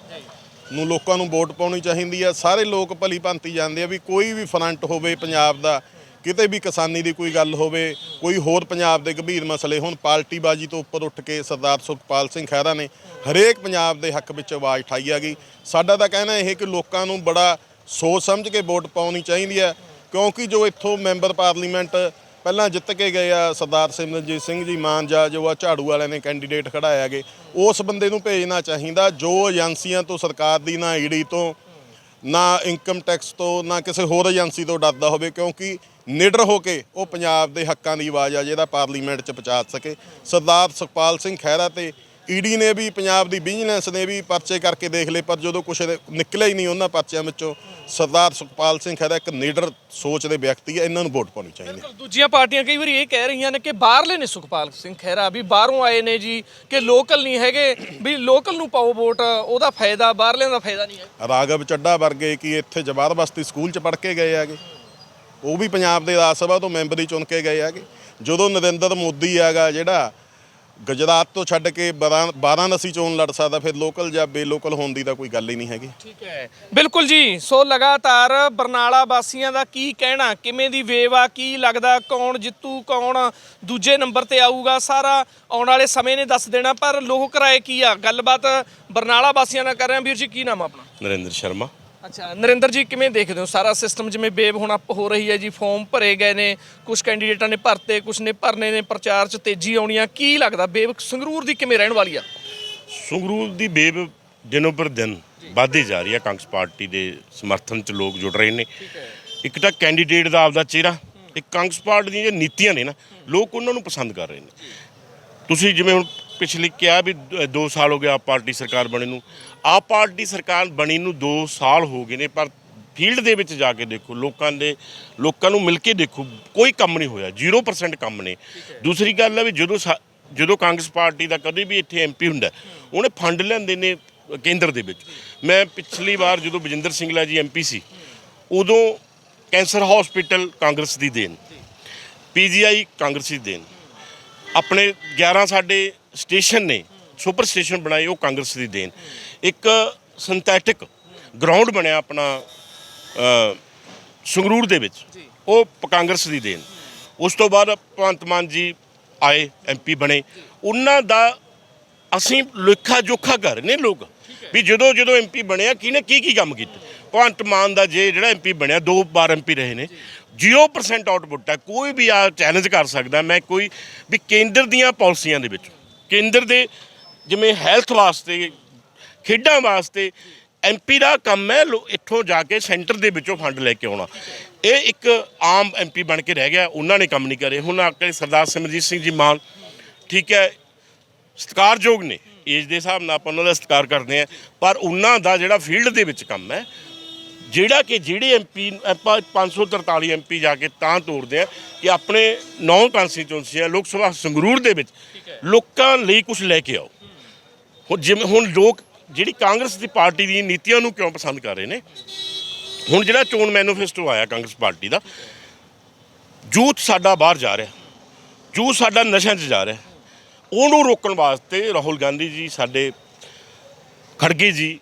ਨੂੰ ਲੋਕਾਂ ਨੂੰ ਵੋਟ ਪਾਉਣੀ ਚਾਹੀਦੀ ਆ। ਸਾਰੇ ਲੋਕ ਭਲੀ ਭੰਤੀ ਜਾਂਦੇ ਆ ਵੀ ਕੋਈ ਵੀ ਫਰੰਟ ਹੋਵੇ ਪੰਜਾਬ ਦਾ, ਕਿਤੇ ਵੀ ਕਿਸਾਨੀ ਦੀ ਕੋਈ ਗੱਲ ਹੋਵੇ, ਕੋਈ ਹੋਰ ਪੰਜਾਬ ਦੇ ਗੰਭੀਰ ਮਸਲੇ ਹੁਣ, ਪਾਰਟੀਬਾਜ਼ੀ ਤੋਂ ਉੱਪਰ ਉੱਠ ਕੇ ਸਰਦਾਰ ਸੁਖਪਾਲ ਸਿੰਘ ਖਹਿਰਾ ਨੇ ਹਰੇਕ ਪੰਜਾਬ ਦੇ ਹੱਕ ਵਿੱਚ ਆਵਾਜ਼ ਉਠਾਈ ਹੈਗੀ। ਸਾਡਾ ਤਾਂ ਕਹਿਣਾ ਇਹ ਕਿ ਲੋਕਾਂ ਨੂੰ ਬੜਾ ਸੋਚ ਸਮਝ ਕੇ ਵੋਟ ਪਾਉਣੀ ਚਾਹੀਦੀ ਹੈ ਕਿਉਂਕਿ ਜੋ ਇੱਥੋਂ ਮੈਂਬਰ ਪਾਰਲੀਮੈਂਟ ਪਹਿਲਾਂ ਜਿੱਤ ਕੇ ਗਏ ਆ ਸਰਦਾਰ ਸਿਮਰਨਜੀਤ ਸਿੰਘ ਜੀ ਮਾਨਜਾ ਜੋ ਆ ਝਾੜੂ ਵਾਲਿਆਂ ਨੇ ਕੈਂਡੀਡੇਟ ਖੜਾਇਆ ਗਏ ਉਸ ਬੰਦੇ ਨੂੰ ਭੇਜਣਾ ਚਾਹੀਦਾ, ਜੋ ਏਜੰਸੀਆਂ ਤੋਂ ਸਰਕਾਰ ਦੀ, ਨਾ ਈਡੀ ਤੋਂ, ਨਾ ਇਨਕਮ ਟੈਕਸ ਤੋਂ, ਨਾ ਕਿਸੇ ਹੋਰ ਏਜੰਸੀ ਤੋਂ ਡਰਦਾ ਹੋਵੇ, ਕਿਉਂਕਿ ਨਿਡਰ ਹੋ ਕੇ ਉਹ ਪੰਜਾਬ ਦੇ ਹੱਕਾਂ ਦੀ ਆਵਾਜ਼ ਆ, ਜਿਹਦਾ ਪਾਰਲੀਮੈਂਟ 'ਚ ਪਹੁੰਚਾ ਸਕੇ। ਸਰਦਾਰ ਸੁਖਪਾਲ ਸਿੰਘ ਖਹਿਰਾ ਤੇ ਈਡੀ ਨੇ ਵੀ ਪੰਜਾਬ ਦੀ ਵਿਜੀਲੈਂਸ ਨੇ ਵੀ ਪਰਚੇ ਕਰਕੇ ਦੇਖ ਲਏ ਪਰ ਜਦੋਂ ਕੁਛ ਨਿਕਲਿਆ ਹੀ ਨਹੀਂ ਉਹਨਾਂ ਪਰਚਿਆਂ ਵਿੱਚੋਂ ਸਰਦਾਰ ਸੁਖਪਾਲ ਸਿੰਘ ਖਹਿਰਾ ਇੱਕ ਨਿਡਰ ਸੋਚ ਦੇ ਵਿਅਕਤੀ ਹੈ ਇਹਨਾਂ ਨੂੰ ਵੋਟ ਪਾਉਣੀ ਚਾਹੀਦੀ ਹੈ। ਬਿਲਕੁਲ ਦੂਜੀਆਂ ਪਾਰਟੀਆਂ ਕਈ ਵਾਰੀ ਇਹ ਕਹਿ ਰਹੀਆਂ ਨੇ ਕਿ ਬਾਹਰਲੇ ਨੇ ਸੁਖਪਾਲ ਸਿੰਘ ਖਹਿਰਾ ਵੀ ਬਾਹਰੋਂ ਆਏ ਨੇ ਜੀ ਕਿ ਲੋਕਲ ਨਹੀਂ ਹੈਗੇ ਵੀ ਲੋਕਲ ਨੂੰ ਪਾਓ ਵੋਟ ਉਹਦਾ ਫਾਇਦਾ ਬਾਹਰਲਿਆਂ ਦਾ ਫਾਇਦਾ ਨਹੀਂ ਹੈ। ਰਾਗਵ ਚੱਡਾ ਵਰਗੇ ਕੀ ਇੱਥੇ ਜਵਾਰ ਬਸਤੀ ਸਕੂਲ 'ਚ ਪੜ੍ਹ ਕੇ ਗਏ ਹੈਗੇ? ਉਹ ਵੀ ਪੰਜਾਬ ਦੇ ਰਾਜ ਸਭਾ ਤੋਂ ਮੈਂਬਰ ਹੀ ਚੁਣ ਕੇ ਗਏ ਹੈਗੇ। ਜਦੋਂ ਨਰਿੰਦਰ ਮੋਦੀ ਹੈਗਾ ਜਿਹੜਾ ਗੁਜਰਾਤ ਤੋਂ ਛੱਡ ਕੇ ਬਾਰਾਂ- ਵਾਰਾਣਸੀ ਚੋਣ ਲੜ ਸਕਦਾ ਫਿਰ ਲੋਕਲ ਜਾਂ ਬੇਲੋਕਲ ਹੋਣ ਦੀ ਤਾਂ ਕੋਈ ਗੱਲ ਹੀ ਨਹੀਂ ਹੈਗੀ। ਠੀਕ ਹੈ। ਬਿਲਕੁਲ ਜੀ ਸੋ ਲਗਾਤਾਰ ਬਰਨਾਲਾ ਵਾਸੀਆਂ ਦਾ ਕੀ ਕਹਿਣਾ ਕਿਵੇਂ ਦੀ ਵੇਵ ਆ ਕੀ ਲੱਗਦਾ ਕੌਣ ਜਿੱਤੂ ਕੌਣ ਦੂਜੇ ਨੰਬਰ ਤੇ ਆਊਗਾ ਸਾਰਾ ਆਉਣ ਵਾਲੇ ਸਮੇਂ ਨੇ ਦੱਸ ਦੇਣਾ ਪਰ ਲੋਕ ਰਾਏ ਕੀ ਆ? ਗੱਲਬਾਤ ਬਰਨਾਲਾ ਵਾਸੀਆਂ ਨਾਲ ਕਰ ਰਹੇ ਹਾਂ। ਵੀਰ ਜੀ ਕੀ ਨਾਮ ਆ ਆਪਣਾ? ਨਰਿੰਦਰ ਸ਼ਰਮਾ। ਅੱਛਾ ਨਰਿੰਦਰ ਜੀ ਕਿਵੇਂ ਦੇਖਦੇ ਹੋ? ਸਾਰਾ ਸਿਸਟਮ ਜਿਵੇਂ ਵੇਵ ਹੁਣ ਅਪ ਹੋ ਰਹੀ ਹੈ ਜੀ ਫਾਰਮ ਭਰੇ ਗਏ ਨੇ ਕੁਝ ਕੈਂਡੀਡੇਟਾਂ ਨੇ ਭਰਤੇ ਕੁਝ ਨੇ ਭਰਨੇ ਨੇ ਪ੍ਰਚਾਰ 'ਚ ਤੇਜ਼ੀ ਆਉਣੀ ਆ। ਕੀ ਲੱਗਦਾ ਵੇਵ ਸੰਗਰੂਰ ਦੀ ਕਿਵੇਂ ਰਹਿਣ ਵਾਲੀ ਆ? ਸੰਗਰੂਰ ਦੀ ਬੇਬ ਦਿਨੋਂ ਪਰ ਦਿਨ ਵੱਧਦੀ ਜਾ ਰਹੀ ਹੈ ਕਾਂਗਰਸ ਪਾਰਟੀ ਦੇ ਸਮਰਥਨ ਚ ਲੋਕ ਜੁੜ ਰਹੇ ਨੇ। ਇੱਕ ਤਾਂ ਕੈਂਡੀਡੇਟ ਦਾ ਆਪਦਾ ਚਿਹਰਾ ਇੱਕ ਕਾਂਗਰਸ ਪਾਰਟੀ ਦੀਆਂ ਨੀਤੀਆਂ ਨੇ ਨਾ ਲੋਕ ਉਹਨਾਂ ਨੂੰ ਪਸੰਦ ਕਰ ਰਹੇ ਨੇ। ਤੁਸੀਂ ਜਿਵੇਂ ਹੁਣ ਪਿਛਲੇ ਕਿਹਾ ਵੀ 2 ਸਾਲ ਹੋ ਗਿਆ ਆਪ ਪਾਰਟੀ ਸਰਕਾਰ ਬਣੀ ਨੂੰ। ਆਪ ਪਾਰਟੀ ਸਰਕਾਰ ਬਣੀ ਨੂੰ 2 ਸਾਲ ਹੋ ਗਏ ਨੇ ਪਰ ਫੀਲਡ ਦੇ ਵਿੱਚ ਜਾ ਕੇ ਦੇਖੋ ਲੋਕਾਂ ਦੇ ਲੋਕਾਂ ਨੂੰ ਮਿਲ ਕੇ ਦੇਖੋ ਕੋਈ ਕੰਮ ਨਹੀਂ ਹੋਇਆ 0% ਕੰਮ ਨੇ। ਦੂਸਰੀ ਗੱਲ ਹੈ ਵੀ ਜਦੋਂ ਜਦੋਂ ਕਾਂਗਰਸ ਪਾਰਟੀ ਦਾ ਕਦੇ ਵੀ ਇੱਥੇ ਐਮਪੀ ਹੁੰਦਾ ਉਹਨੇ ਫੰਡ ਲੈਂਦੇ ਨੇ ਕੇਂਦਰ ਦੇ ਵਿੱਚ। ਮੈਂ ਪਿਛਲੀ ਵਾਰ ਜਦੋਂ ਬਜਿੰਦਰ ਸਿੰਘਲਾ ਜੀ ਐਮਪੀ ਸੀ ਉਦੋਂ ਕੈਂਸਰ ਹਸਪੀਟਲ ਕਾਂਗਰਸ ਦੀ ਦੇਣ ਪੀਜੀਆਈ ਕਾਂਗਰਸੀ ਦੇਣ। ਆਪਣੇ 11 ਸਾਡੇ ਸਟੇਸ਼ਨ ਨੇ ਸੁਪਰ ਸਟੇਸ਼ਨ ਬਣਾਏ ਉਹ ਕਾਂਗਰਸ ਦੀ ਦੇਣ। ਇੱਕ ਸਿੰਥੈਟਿਕ ਗਰਾਊਂਡ ਬਣਿਆ ਆਪਣਾ ਸੰਗਰੂਰ ਦੇ ਵਿੱਚ। ਉਹ ਕਾਂਗਰਸ ਦੀ ਦੇਣ। ਉਸ ਤੋਂ ਬਾਅਦ ਭਗਵੰਤ ਮਾਨ ਜੀ ਆਏ ਐਮਪੀ ਬਣੇ। ਉਹਨਾਂ ਦਾ ਅਸੀਂ ਲੇਖਾ ਜੋਖਾ ਕਰ ਨੇ ਲੋਕ। ਵੀ ਜਦੋਂ ਜਦੋਂ ਐਮਪੀ ਬਣਿਆ ਕਿਹਨੇ ਕੀ ਕੀ ਕੰਮ ਕੀਤੇ? ਭਗਵੰਤ ਮਾਨ ਦਾ ਜੇ ਜਿਹੜਾ ਐਮਪੀ ਬਣਿਆ, ਦੋ ਵਾਰ ਐਮਪੀ ਰਹੇ ਨੇ। 0% ਆਊਟਪੁੱਟ ਹੈ, ਕੋਈ ਵੀ ਆ ਚੈਲੰਜ ਕਰ ਸਕਦਾ, ਮੈਂ ਕੋਈ ਵੀ ਕੇਂਦਰ ਦੀਆਂ ਪਾਲਿਸੀਆਂ ਦੇ ਵਿੱਚ, ਕੇਂਦਰ ਦੇ ਜਿਵੇਂ ਹੈਲਥ ਵਾਸਤੇ, ਖੇਡਾਂ ਵਾਸਤੇ ਐਮਪੀ ਦਾ ਕੰਮ ਹੈ, ਲੋ- ਇੱਥੋਂ ਜਾ ਕੇ ਸੈਂਟਰ ਦੇ ਵਿੱਚੋਂ ਫੰਡ ਲੈ ਕੇ ਆਉਣਾ। ਇਹ ਇੱਕ ਆਮ ਐਮਪੀ ਬਣ ਕੇ ਰਹਿ ਗਿਆ, ਉਹਨਾਂ ਨੇ ਕੰਮ ਨਹੀਂ ਕਰੇ। ਹੁਣ ਆ ਕੇ ਸਰਦਾਰ ਸਿਮਰਜੀਤ ਸਿੰਘ ਜੀ ਮਾਨ, ਠੀਕ ਹੈ, ਸਤਿਕਾਰਯੋਗ ਨੇ ਏਜ ਦੇ ਹਿਸਾਬ ਨਾਲ ਆਪਾਂ ਉਹਨਾਂ ਦਾ ਸਤਿਕਾਰ ਕਰਦੇ ਆ ਪਰ ਉਹਨਾਂ ਦਾ ਜਿਹੜਾ ਫੀਲਡ ਦੇ ਵਿੱਚ ਕੰਮ ਹੈ ਜਿਹੜਾ ਕਿ ਜਿਹੜੇ ਐਮਪੀ ਆਪਾਂ 543 ਐਮਪੀ ਜਾ ਕੇ ਤਾਂ ਤੋਰਦੇ ਆ ਕਿ ਆਪਣੇ ਨੌ ਕਨਸਟੀਟਿਊਂਸੀਆਂ ਲੋਕ ਸਭਾ ਸੰਗਰੂਰ ਦੇ ਵਿੱਚ ਲੋਕਾਂ ਲਈ ਕੁਝ ਲੈ ਕੇ ਆਓ। ਹੁਣ ਜਿਵੇਂ ਹੁਣ ਲੋਕ ਜਿਹੜੀ ਕਾਂਗਰਸ ਦੀ ਪਾਰਟੀ ਦੀ ਨੀਤੀਆਂ ਨੂੰ ਕਿਉਂ ਪਸੰਦ ਕਰ ਰਹੇ ਨੇ? ਹੁਣ ਜਿਹੜਾ ਚੋਣ ਮੈਨੀਫੈਸਟੋ ਆਇਆ ਕਾਂਗਰਸ ਪਾਰਟੀ ਦਾ ਯੂਥ ਸਾਡਾ ਬਾਹਰ ਜਾ ਰਿਹਾ ਯੂਥ ਸਾਡਾ ਨਸ਼ਿਆਂ 'ਚ ਜਾ ਰਿਹਾ। ਉਹਨੂੰ ਰੋਕਣ ਵਾਸਤੇ ਰਾਹੁਲ ਗਾਂਧੀ ਜੀ ਸਾਡੇ ਖੜਗੇ ਜੀ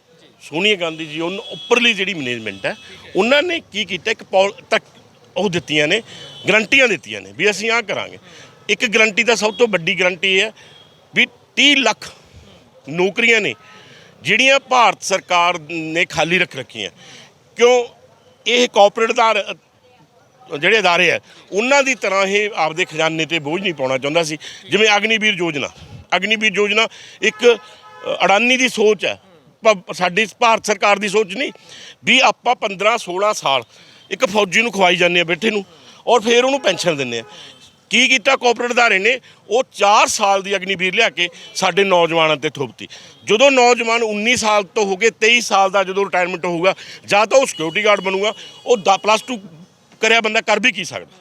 ਸੋਨੀਆ ਗਾਂਧੀ ਜੀ, ਉਹਨਾਂ ਉੱਪਰਲੀ ਜਿਹੜੀ ਮੈਨੇਜਮੈਂਟ ਹੈ, ਉਹਨਾਂ ਨੇ ਕੀ ਕੀਤਾ, ਇੱਕ ਪੌਲ ਤੱਕ ਉਹ ਦਿੱਤੀਆਂ ਨੇ, ਗਰੰਟੀਆਂ ਦਿੱਤੀਆਂ ਨੇ ਵੀ ਅਸੀਂ ਆਹ ਕਰਾਂਗੇ। ਇੱਕ ਗਰੰਟੀ ਦਾ ਸਭ ਤੋਂ ਵੱਡੀ ਗਰੰਟੀ ਇਹ ਹੈ ਵੀ 30 ਲੱਖ ਨੌਕਰੀਆਂ ਨੇ, ਜਿਹੜੀਆਂ ਭਾਰਤ ਸਰਕਾਰ ਨੇ ਖਾਲੀ ਰੱਖ ਰੱਖੀਆਂ। ਕਿਉਂ? ਇਹ ਕਾਰਪੋਰੇਟ ਅਧਾਰ, ਜਿਹੜੇ ਅਦਾਰੇ ਆ ਉਹਨਾਂ ਦੀ ਤਰ੍ਹਾਂ ਇਹ ਆਪਦੇ ਖਜ਼ਾਨੇ ਤੇ ਬੋਝ ਨਹੀਂ ਪਾਉਣਾ ਚਾਹੁੰਦਾ ਸੀ। ਜਿਵੇਂ ਅਗਨੀਵੀਰ ਯੋਜਨਾ ਅਗਨੀਵੀਰ ਯੋਜਨਾ ਇੱਕ ਅਡਾਨੀ ਦੀ ਸੋਚ ਹੈ ਪ- ਸਾਡੀ ਭਾਰਤ ਸਰਕਾਰ ਦੀ ਸੋਚ ਨਹੀਂ ਵੀ ਆਪਾਂ 15 16 ਸਾਲ ਇੱਕ ਫੌਜੀ ਨੂੰ ਖਵਾਈ ਜਾਂਦੇ ਆ ਬੈਠੇ ਨੂੰ ਔਰ ਫਿਰ ਉਹਨੂੰ ਪੈਨਸ਼ਨ ਦਿੰਦੇ ਆ ਕੀ ਕੀਤਾ ਕਾਰਪੋਰੇਟ ਅਦਾਰੇ ਨੇ? ਉਹ 4 ਸਾਲ ਦੀ ਅਗਨੀਵੀਰ ਲਿਆ ਕੇ ਸਾਡੇ ਨੌਜਵਾਨਾਂ ਤੇ ਥੋਪਤੀ। ਜਦੋਂ ਨੌਜਵਾਨ 19 ਸਾਲ ਤੋਂ ਹੋ ਕੇ 23 ਸਾਲ ਦਾ ਜਦੋਂ ਰਿਟਾਇਰਮੈਂਟ ਹੋਊਗਾ ਜਾਂ ਤਾਂ ਉਹ ਸਿਕਿਉਰਿਟੀ ਗਾਰਡ ਬਣੂਗਾ ਉਹ ਪਲੱਸ 2 ਕਰਿਆ ਬੰਦਾ ਕਰ ਵੀ ਕੀ ਸਕਦਾ?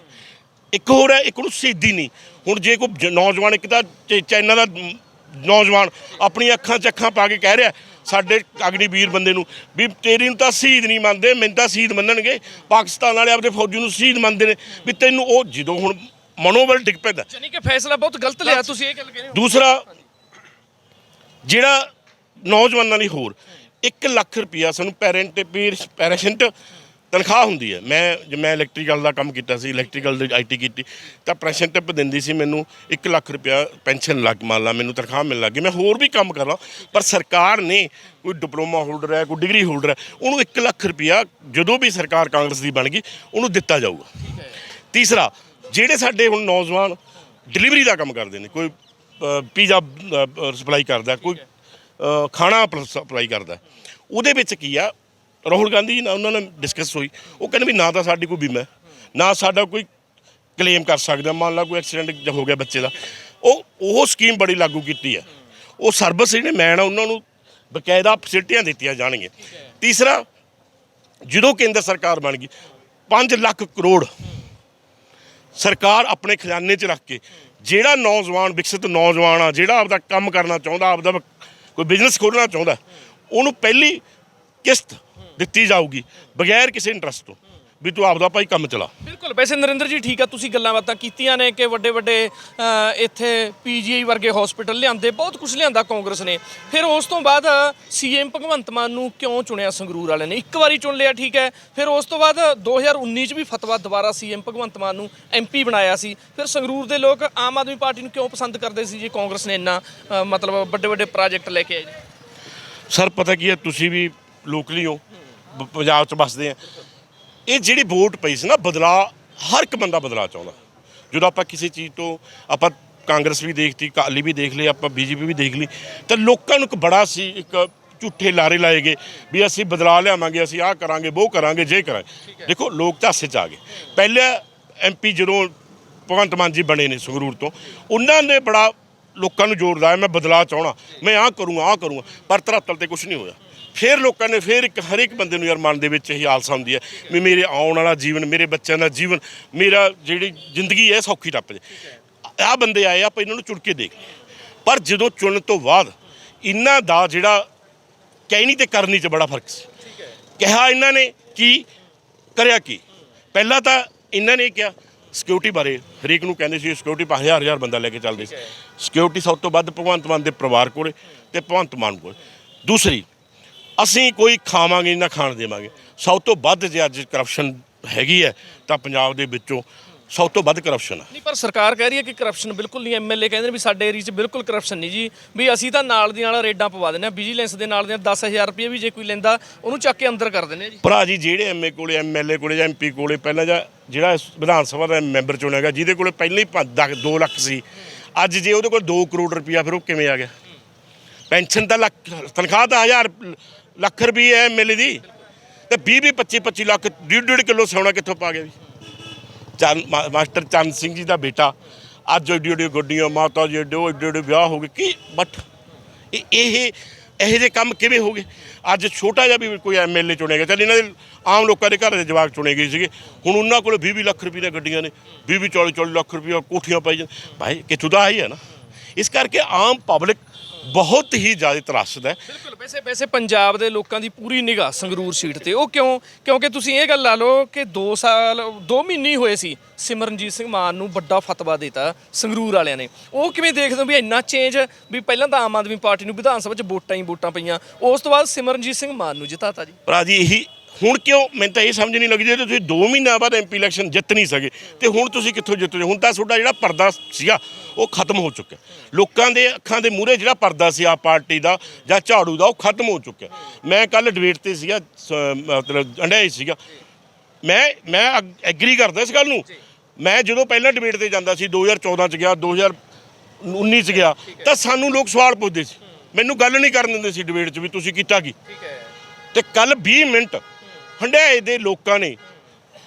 ਇੱਕ ਹੋਰ ਹੈ ਇੱਕ ਨੂੰ ਸਿੱਧੀ ਨਹੀਂ। ਹੁਣ ਜੇ ਕੋਈ ਜ- ਨੌਜਵਾਨ ਇੱਕ ਤਾਂ ਚ- ਚਾਈਨਾ ਦਾ ਮ, ਨੌਜਵਾਨ ਆਪਣੀ ਅੱਖਾਂ 'ਚ ਅੱਖਾਂ ਪਾ ਕੇ ਕਹਿ ਰਿਹਾ ਸਾਡੇ ਅਗਨੀਵੀਰ ਬੰਦੇ ਨੂੰ ਵੀ ਤੇਰੀ ਨੂੰ ਤਾਂ ਸ਼ਹੀਦ ਨਹੀਂ ਮੰਨਦੇ ਮੈਨੂੰ ਤਾਂ ਸ਼ਹੀਦ ਮੰਨਣਗੇ। ਪਾਕਿਸਤਾਨ ਵਾਲੇ ਆਪਣੇ ਫੌਜੀ ਨੂੰ ਸ਼ਹੀਦ ਮੰਨਦੇ ਨੇ ਵੀ ਤੈਨੂੰ ਉਹ ਜਦੋਂ ਹੁਣ ਮਨੋਬਲ ਡਿੱਗ ਪੈਂਦਾ। ਯਾਨੀ ਕਿ ਫੈਸਲਾ ਬਹੁਤ ਗਲਤ ਲਿਆ ਤੁਸੀਂ ਇਹ ਗੱਲ ਕਹਿੰਦੇ ਹੋ। ਦੂਸਰਾ ਜਿਹੜਾ ਨੌਜਵਾਨਾਂ ਲਈ ਹੋਰ 1 ਲੱਖ ਰੁਪਿਆ ਸਾਨੂੰ ਪੈਰੈਂਟ ਪੈਰੈਂਟ ਤਨਖਾਹ ਹੁੰਦੀ ਹੈ। ਮੈਂ ਜੇ ਮੈਂ ਇਲੈਕਟ੍ਰੀਕਲ ਦਾ ਕੰਮ ਕੀਤਾ ਸੀ ਇਲੈਕਟ੍ਰੀਕਲ ਦੀ ਆਈਟੀ ਕੀਤੀ, ਤਾਂ ਪੈਨਸ਼ਨ ਟਿਪ ਦਿੰਦੀ ਸੀ ਮੈਨੂੰ 1 ਲੱਖ ਰੁਪਿਆ ਪੈਨਸ਼ਨ ਲੱਗ ਮੰਨ ਲਾ, ਮੈਨੂੰ ਤਨਖਾਹ ਮਿਲਣ ਲੱਗੀ ਮੈਂ ਹੋਰ ਵੀ ਕੰਮ ਕਰਾਂ ਪਰ ਸਰਕਾਰ ਨੇ ਕੋਈ ਡਿਪਲੋਮਾ ਹੋਲਡਰ ਹੈ, ਕੋਈ ਡਿਗਰੀ ਹੋਲਡਰ ਹੈ, ਉਹਨੂੰ 1 ਲੱਖ ਰੁਪਿਆ ਜਦੋਂ ਵੀ ਸਰਕਾਰ ਕਾਂਗਰਸ ਦੀ ਬਣ ਗਈ, ਉਹਨੂੰ ਦਿੱਤਾ ਜਾਊਗਾ। ਤੀਸਰਾ, ਜਿਹੜੇ ਸਾਡੇ ਹੁਣ ਨੌਜਵਾਨ ਡਿਲੀਵਰੀ ਦਾ ਕੰਮ ਕਰਦੇ ਨੇ, ਕੋਈ ਪੀਜ਼ਾ ਸਪਲਾਈ ਕਰਦਾ, ਕੋਈ ਖਾਣਾ ਸਪਲਾਈ ਕਰਦਾ, ਉਹਦੇ ਵਿੱਚ ਕੀ ਆ ਰਾਹੁਲ ਗਾਂਧੀ ਜੀ ਨਾਲ ਉਹਨਾਂ ਨਾਲ ਡਿਸਕਸ ਹੋਈ। ਉਹ ਕਹਿੰਦੇ ਵੀ ਨਾ ਤਾਂ ਸਾਡੀ ਕੋਈ ਬੀਮਾ ਹੈ, ਨਾ ਸਾਡਾ ਕੋਈ ਕਲੇਮ ਕਰ ਸਕਦਾ। ਮੰਨ ਲਾ ਕੋਈ ਐਕਸੀਡੈਂਟ ਹੋ ਗਿਆ ਬੱਚੇ ਦਾ। ਉਹ ਉਹ ਸਕੀਮ ਬੜੀ ਲਾਗੂ ਕੀਤੀ ਹੈ। ਉਹ ਸਰਵਿਸ ਜਿਹੜੇ ਮੈਨ ਆ ਉਹਨਾਂ ਨੂੰ ਬਕਾਇਦਾ ਫੈਸਿਲਿਟੀਆਂ ਦਿੱਤੀਆਂ ਜਾਣਗੀਆਂ। ਤੀਸਰਾ ਜਦੋਂ ਕੇਂਦਰ ਸਰਕਾਰ ਬਣ ਗਈ 5 ਲੱਖ ਕਰੋੜ ਸਰਕਾਰ ਆਪਣੇ ਖਜ਼ਾਨੇ 'ਚ ਰੱਖ ਕੇ ਜਿਹੜਾ ਨੌਜਵਾਨ ਵਿਕਸਿਤ ਨੌਜਵਾਨ ਆ ਜਿਹੜਾ ਆਪਦਾ ਕੰਮ ਕਰਨਾ ਚਾਹੁੰਦਾ ਆਪਦਾ ਕੋਈ ਬਿਜ਼ਨਸ ਖੋਲ੍ਹਣਾ ਚਾਹੁੰਦਾ ਉਹਨੂੰ ਪਹਿਲੀ ਕਿਸ਼ਤ ਦਿੱਤੀ ਜਾਊਗੀ ਬਗੈਰ ਕਿਸੇ ਇੰਟਰਸਟ ਤੋਂ ਵੀ ਤੂੰ ਆਪਦਾ ਭਾਈ ਕੰਮ ਚਲਾ। ਬਿਲਕੁਲ ਵੈਸੇ ਨਰਿੰਦਰ ਜੀ ਠੀਕ ਆ ਤੁਸੀਂ ਗੱਲਾਂ ਬਾਤਾਂ ਕੀਤੀਆਂ ਨੇ ਕਿ ਵੱਡੇ ਵੱਡੇ ਇੱਥੇ ਪੀਜੀਆਈ ਵਰਗੇ ਹਸਪੀਟਲ ਲਿਆਂਦੇ ਬਹੁਤ ਕੁਝ ਲਿਆਂਦਾ ਕਾਂਗਰਸ ਨੇ। ਫਿਰ ਉਸ ਤੋਂ ਬਾਅਦ ਸੀਐਮ ਭਗਵੰਤ ਮਾਨ ਨੂੰ ਕਿਉਂ ਚੁਣਿਆ ਸੰਗਰੂਰ ਵਾਲਿਆਂ ਨੇ? ਇੱਕ ਵਾਰੀ ਚੁਣ ਲਿਆ ਠੀਕ ਹੈ। ਫਿਰ ਉਸ ਤੋਂ ਬਾਅਦ 2019 ਚ ਵੀ ਫਤਵਾ ਦੁਬਾਰਾ ਸੀਐਮ ਭਗਵੰਤ ਮਾਨ ਨੂੰ ਐਮਪੀ ਬਣਾਇਆ ਸੀ। ਫਿਰ ਸੰਗਰੂਰ ਦੇ ਲੋਕ ਆਮ ਆਦਮੀ ਪਾਰਟੀ ਨੂੰ ਕਿਉਂ ਪਸੰਦ ਕਰਦੇ ਸੀ ਜੇ? ਕਾਂਗਰਸ ਨੇ ਇੰਨਾ ਮਤਲਬ ਵੱਡੇ ਵੱਡੇ ਪ੍ਰੋਜੈਕਟ ਲੈ ਕੇ ਆਏ ਸਰ ਪਤਾ ਕੀ ਹੈ? ਤੁਸੀਂ ਵੀ ਲੋਕਲੀ ਹੋ। ਬ- ਪੰਜਾਬ 'ਚ ਵੱਸਦੇ ਆ। ਇਹ ਜਿਹੜੀ ਵੋਟ ਪਈ ਸੀ ਨਾ ਬਦਲਾ ਹਰ ਇੱਕ ਬੰਦਾ ਬਦਲਾ ਚਾਹੁੰਦਾ। ਜਦੋਂ ਆਪਾਂ ਕਿਸੇ ਚੀਜ਼ ਤੋਂ ਆਪਾਂ ਕਾਂਗਰਸ ਵੀ ਦੇਖਤੀ, ਅਕਾਲੀ ਵੀ ਦੇਖ ਲਈ, ਆਪਾਂ ਬੀਜੇਪੀ ਵੀ ਦੇਖ ਲਈ, ਤਾਂ ਲੋਕਾਂ ਨੂੰ ਇੱਕ ਬੜਾ ਸੀ, ਇੱਕ ਝੂਠੇ ਲਾਰੇ ਲਾਏ ਗਏ ਵੀ ਅਸੀਂ ਬਦਲਾ ਲਿਆਵਾਂਗੇ, ਅਸੀਂ ਆਹ ਕਰਾਂਗੇ ਉਹ ਕਰਾਂਗੇ, ਜੇ ਕਰਾਂਗੇ। ਦੇਖੋ, ਲੋਕ ਤਾਂ ਹਾਸੇ 'ਚ ਆ ਗਏ। ਪਹਿਲੇ ਐਮਪੀ ਜਦੋਂ ਭਗਵੰਤ ਮਾਨ ਜੀ ਬਣੇ ਨੇ ਸੰਗਰੂਰ ਤੋਂ, ਉਹਨਾਂ ਨੇ ਬੜਾ ਲੋਕਾਂ ਨੂੰ ਜ਼ੋਰ ਲਾਇਆ, ਮੈਂ ਬਦਲਾਅ ਚਾਹਣਾ ਮੈਂ ਆਹ ਕਰੂੰਗਾ ਆਹ ਕਰੂੰਗਾ, ਪਰ ਧਰਾਤਲ ਤੇ ਕੁਝ ਨਹੀਂ ਹੋਇਆ। ਫਿਰ ਲੋਕਾਂ ਨੇ ਫਿਰ ਇੱਕ ਹਰ ਇੱਕ ਬੰਦੇ ਨੂੰ ਯਾਰ ਮਨ ਦੇ ਵਿੱਚ ਇਹ ਆਲਸਾ ਹੁੰਦੀ ਹੈ ਵੀ ਮੇਰੇ ਆਉਣ ਵਾਲਾ ਜੀਵਨ, ਮੇਰੇ ਬੱਚਿਆਂ ਦਾ ਜੀਵਨ, ਮੇਰਾ ਜਿਹੜੀ ਜ਼ਿੰਦਗੀ ਹੈ ਸੌਖੀ ਟੱਪ ਜੇ ਆਹ ਬੰਦੇ ਆਏ, ਆਪਾਂ ਇਹਨਾਂ ਨੂੰ ਚੁਣ ਕੇ ਦੇਖ ਪਰ ਜਦੋਂ ਚੁਣਨ ਤੋਂ ਬਾਅਦ ਇਹਨਾਂ ਦਾ ਜਿਹੜਾ ਕਹਿਣੀ ਤੇ ਕਰਨੀ 'ਚ ਬੜਾ ਫ਼ਰਕ ਸੀ। ਕਿਹਾ ਇਹਨਾਂ ਨੇ ਕੀ ਕਰਿਆ ਕੀ? ਪਹਿਲਾਂ ਤਾਂ ਇਹਨਾਂ ਨੇ ਕਿਹਾ ਸਿਕਿਉਰਿਟੀ ਬਾਰੇ ਹਰੇਕ ਨੂੰ ਕਹਿੰਦੇ ਸੀ ਸਿਕਿਉਰਿਟੀ ਪਾ ਹਜ਼ਾਰ ਹਜ਼ਾਰ ਬੰਦਾ ਲੈ ਕੇ ਚੱਲਦੇ ਸੀ। ਸਿਕਿਉਰਿਟੀ ਸਭ ਤੋਂ ਵੱਧ ਭਗਵੰਤ ਮਾਨ ਦੇ ਪਰਿਵਾਰ ਕੋਲੇ ਤੇ ਭਗਵੰਤ ਮਾਨ ਕੋਲ। ਦੂਸਰੀ ਅਸੀਂ ਕੋਈ ਖਾਵਾਂਗੇ ਨਾ ਖਾਣ ਦੇਵਾਂਗੇ। ਸਭ ਤੋਂ ਵੱਧ ਜੇ ਅੱਜ ਕਰਪਸ਼ਨ ਹੈਗੀ ਹੈ ਤਾਂ ਪੰਜਾਬ ਦੇ ਵਿੱਚੋਂ ਸਭ ਤੋਂ ਵੱਧ ਕਰਪਸ਼ਨ ਆ। ਨਹੀਂ ਪਰ ਸਰਕਾਰ ਕਹਿ ਰਹੀ ਹੈ ਕਿ ਕਰਪਸ਼ਨ ਬਿਲਕੁਲ ਨਹੀਂ ਐਮਐਲਏ ਕਹਿੰਦੇ ਨੇ ਵੀ ਸਾਡੇ ਏਰੀਆ 'ਚ ਬਿਲਕੁਲ ਕਰਪਸ਼ਨ ਨਹੀਂ ਜੀ। ਵੀ ਅਸੀਂ ਤਾਂ ਨਾਲ ਦੀ ਨਾਲ ਰੇਡਾਂ ਪਵਾ ਦਿੰਦੇ ਆ ਵਿਜੀਲੈਂਸ ਦੇ ਨਾਲ ਦੀਆਂ 10000 ਰੁਪਏ ਵੀ ਜੇ ਕੋਈ ਲੈਂਦਾ ਉਹਨੂੰ ਚੱਕ ਕੇ ਅੰਦਰ ਕਰ ਦਿੰਦੇ ਆ ਜੀ। ਭਰਾ ਜੀ ਜਿਹੜੇ ਐਮਏ ਕੋਲੇ ਐਮਐਲਏ ਕੋਲੇ ਜਾਂ ਐਮਪੀ ਕੋਲੇ ਪਹਿਲਾਂ ਜਾਂ ਜਿਹੜਾ ਵਿਧਾਨ ਸਭਾ ਦਾ ਮੈਂਬਰ ਚੁਣਿਆ ਗਿਆ ਜਿਹਦੇ ਕੋਲੇ ਪਹਿਲਾਂ ਹੀ 2 ਲੱਖ ਸੀ ਅੱਜ ਜੇ ਉਹਦੇ ਕੋਲ 2 ਕਰੋੜ ਰੁਪਇਆ ਫਿਰ ਉਹ ਕਿਵੇਂ ਆ ਗਿਆ? ਪੈਨਸ਼ਨ ਤਾਂ ਲੱਖ ਤਨਖਾਹ ਤਾਂ 1000 ਲੱਖ ਰੁਪਏ ਹੈ ਐਮਐਲਏ ਦੀ, ਤੇ 20 20 25 25 ਲੱਖ, ਡੇਢ ਡੇਢ ਕਿਲੋ ਸੋਨਾ ਕਿੱਥੋਂ ਪਾ ਗਿਆ ਵੀ ਚੰਦ, ਮਾ- ਮਾਸਟਰ ਚੰਦ ਸਿੰਘ ਜੀ ਦਾ ਬੇਟਾ, ਅੱਜ ਏਡੀ ਏਡੀ ਗੱਡੀਆਂ, ਮਾਤਾ ਜੀ ਏਡੇ ਏਡੇ ਏਡੇ ਵਿਆਹ ਹੋ ਗਏ, ਕੀ ਬਟ ਇਹ ਇਹ, ਇਹੋ ਜਿਹੇ ਕੰਮ ਕਿਵੇਂ ਹੋ ਗਏ? ਅੱਜ ਛੋਟਾ ਜਿਹਾ ਵੀ ਕੋਈ ਐਮਐਲਏ ਚੁਣਿਆ ਗਿਆ ਚੱਲ ਇਹਨਾਂ ਦੇ ਆਮ ਲੋਕਾਂ ਦੇ ਘਰ ਦੇ ਜਵਾਕ ਚੁਣੇ ਗਏ ਸੀਗੇ, ਹੁਣ ਉਹਨਾਂ ਕੋਲ 20 20 ਲੱਖ ਰੁਪਏ ਦੀਆਂ ਗੱਡੀਆਂ ਨੇ 20 20 40 40 ਲੱਖ ਰੁਪਏ ਕੋਠੀਆਂ ਪਾਈ ਜਾਂ ਭਾਈ ਕਿੱਥੋਂ ਦਾ ਆਈ ਹੈ ਨਾ? ਇਸ ਕਰਕੇ ਆਮ ਪਬਲਿਕ ਬਹੁਤ ਹੀ ਜ਼ਿਆਦਾ ਤਰਾਸਦ ਹੈ। ਬਿਲਕੁਲ ਵੈਸੇ ਵੈਸੇ ਪੰਜਾਬ ਦੇ ਲੋਕਾਂ ਦੀ ਪੂਰੀ ਨਿਗਾਹ ਸੰਗਰੂਰ ਸੀਟ ਤੇ। ਉਹ ਕਿਉਂ? ਕਿਉਂਕਿ ਤੁਸੀਂ ਇਹ ਗੱਲ ਲਾ ਲਓ ਕਿ 2 ਸਾਲ 2 ਮਹੀਨੇ ਹੀ ਹੋਏ ਸੀ ਸਿਮਰਨਜੀਤ ਸਿੰਘ ਮਾਨ ਨੂੰ ਵੱਡਾ ਫਤਵਾ ਦਿੱਤਾ ਸੰਗਰੂਰ ਵਾਲਿਆਂ ਨੇ। ਉਹ ਕਿਵੇਂ ਦੇਖਦੇ ਹੋ ਵੀ ਇੰਨਾ ਚੇਂਜ ਵੀ ਪਹਿਲਾਂ ਤਾਂ ਆਮ ਆਦਮੀ ਪਾਰਟੀ ਨੂੰ ਵਿਧਾਨ ਸਭਾ 'ਚ ਵੋਟਾਂ ਹੀ ਵੋਟਾਂ ਪਈਆਂ। ਉਸ ਤੋਂ ਬਾਅਦ ਸਿਮਰਨਜੀਤ ਸਿੰਘ ਮਾਨ ਨੂੰ ਜਿਤਾਤਾ ਜੀ। ਭਰਾ ਜੀ ਇਹੀ ਹੁਣ ਕਿਉਂ? ਮੈਨੂੰ ਤਾਂ ਇਹ ਸਮਝ ਨਹੀਂ ਲੱਗਦੀ ਜੇ ਤੁਸੀਂ 2 ਮਹੀਨਿਆਂ ਬਾਅਦ ਐਮਪੀ ਇਲੈਕਸ਼ਨ ਜਿੱਤ ਨਹੀਂ ਸਕੇ। ਤੇ ਹੁਣ ਤੁਸੀਂ ਕਿੱਥੋਂ ਜਿੱਤੋਗੇ ਹੁਣ ਤਾਂ ਤੁਹਾਡਾ ਜਿਹੜਾ ਪਰਦਾ ਸੀਗਾ ਉਹ ਖਤਮ ਹੋ ਚੁੱਕਿਆ। ਲੋਕਾਂ ਦੇ ਅੱਖਾਂ ਦੇ ਮੂਹਰੇ ਜਿਹੜਾ ਪਰਦਾ ਸੀ ਆ ਪਾਰਟੀ ਦਾ ਜਾਂ ਝਾੜੂ ਦਾ ਉਹ ਖਤਮ ਹੋ ਚੁੱਕਿਆ। ਮੈਂ ਕੱਲ ਡਿਬੇਟ ਤੇ ਸੀਗਾ ਮਤਲਬ ਅੰਡਿਆਈ ਸੀਗਾ। ਮੈਂ ਮੈਂ ਐਗਰੀ ਕਰਦਾ ਇਸ ਗੱਲ ਨੂੰ। ਮੈਂ ਜਦੋਂ ਪਹਿਲਾਂ ਡਿਬੇਟ ਤੇ ਜਾਂਦਾ ਸੀ 2014 ਚ ਗਿਆ 2019 ਚ ਗਿਆ ਤਾਂ ਸਾਨੂੰ ਲੋਕ ਸਵਾਲ ਪੁੱਛਦੇ ਸੀ। ਮੈਨੂੰ ਗੱਲ ਨਹੀਂ ਕਰਨ ਦਿੰਦੇ ਸੀ ਡਿਬੇਟ 'ਚ ਵੀ ਤੁਸੀਂ ਕੀਤਾ ਕੀ? ਤੇ ਕੱਲ 20 ਮਿੰਟ ਹੰਡਿਆਏ ਦੇ ਲੋਕਾਂ ਨੇ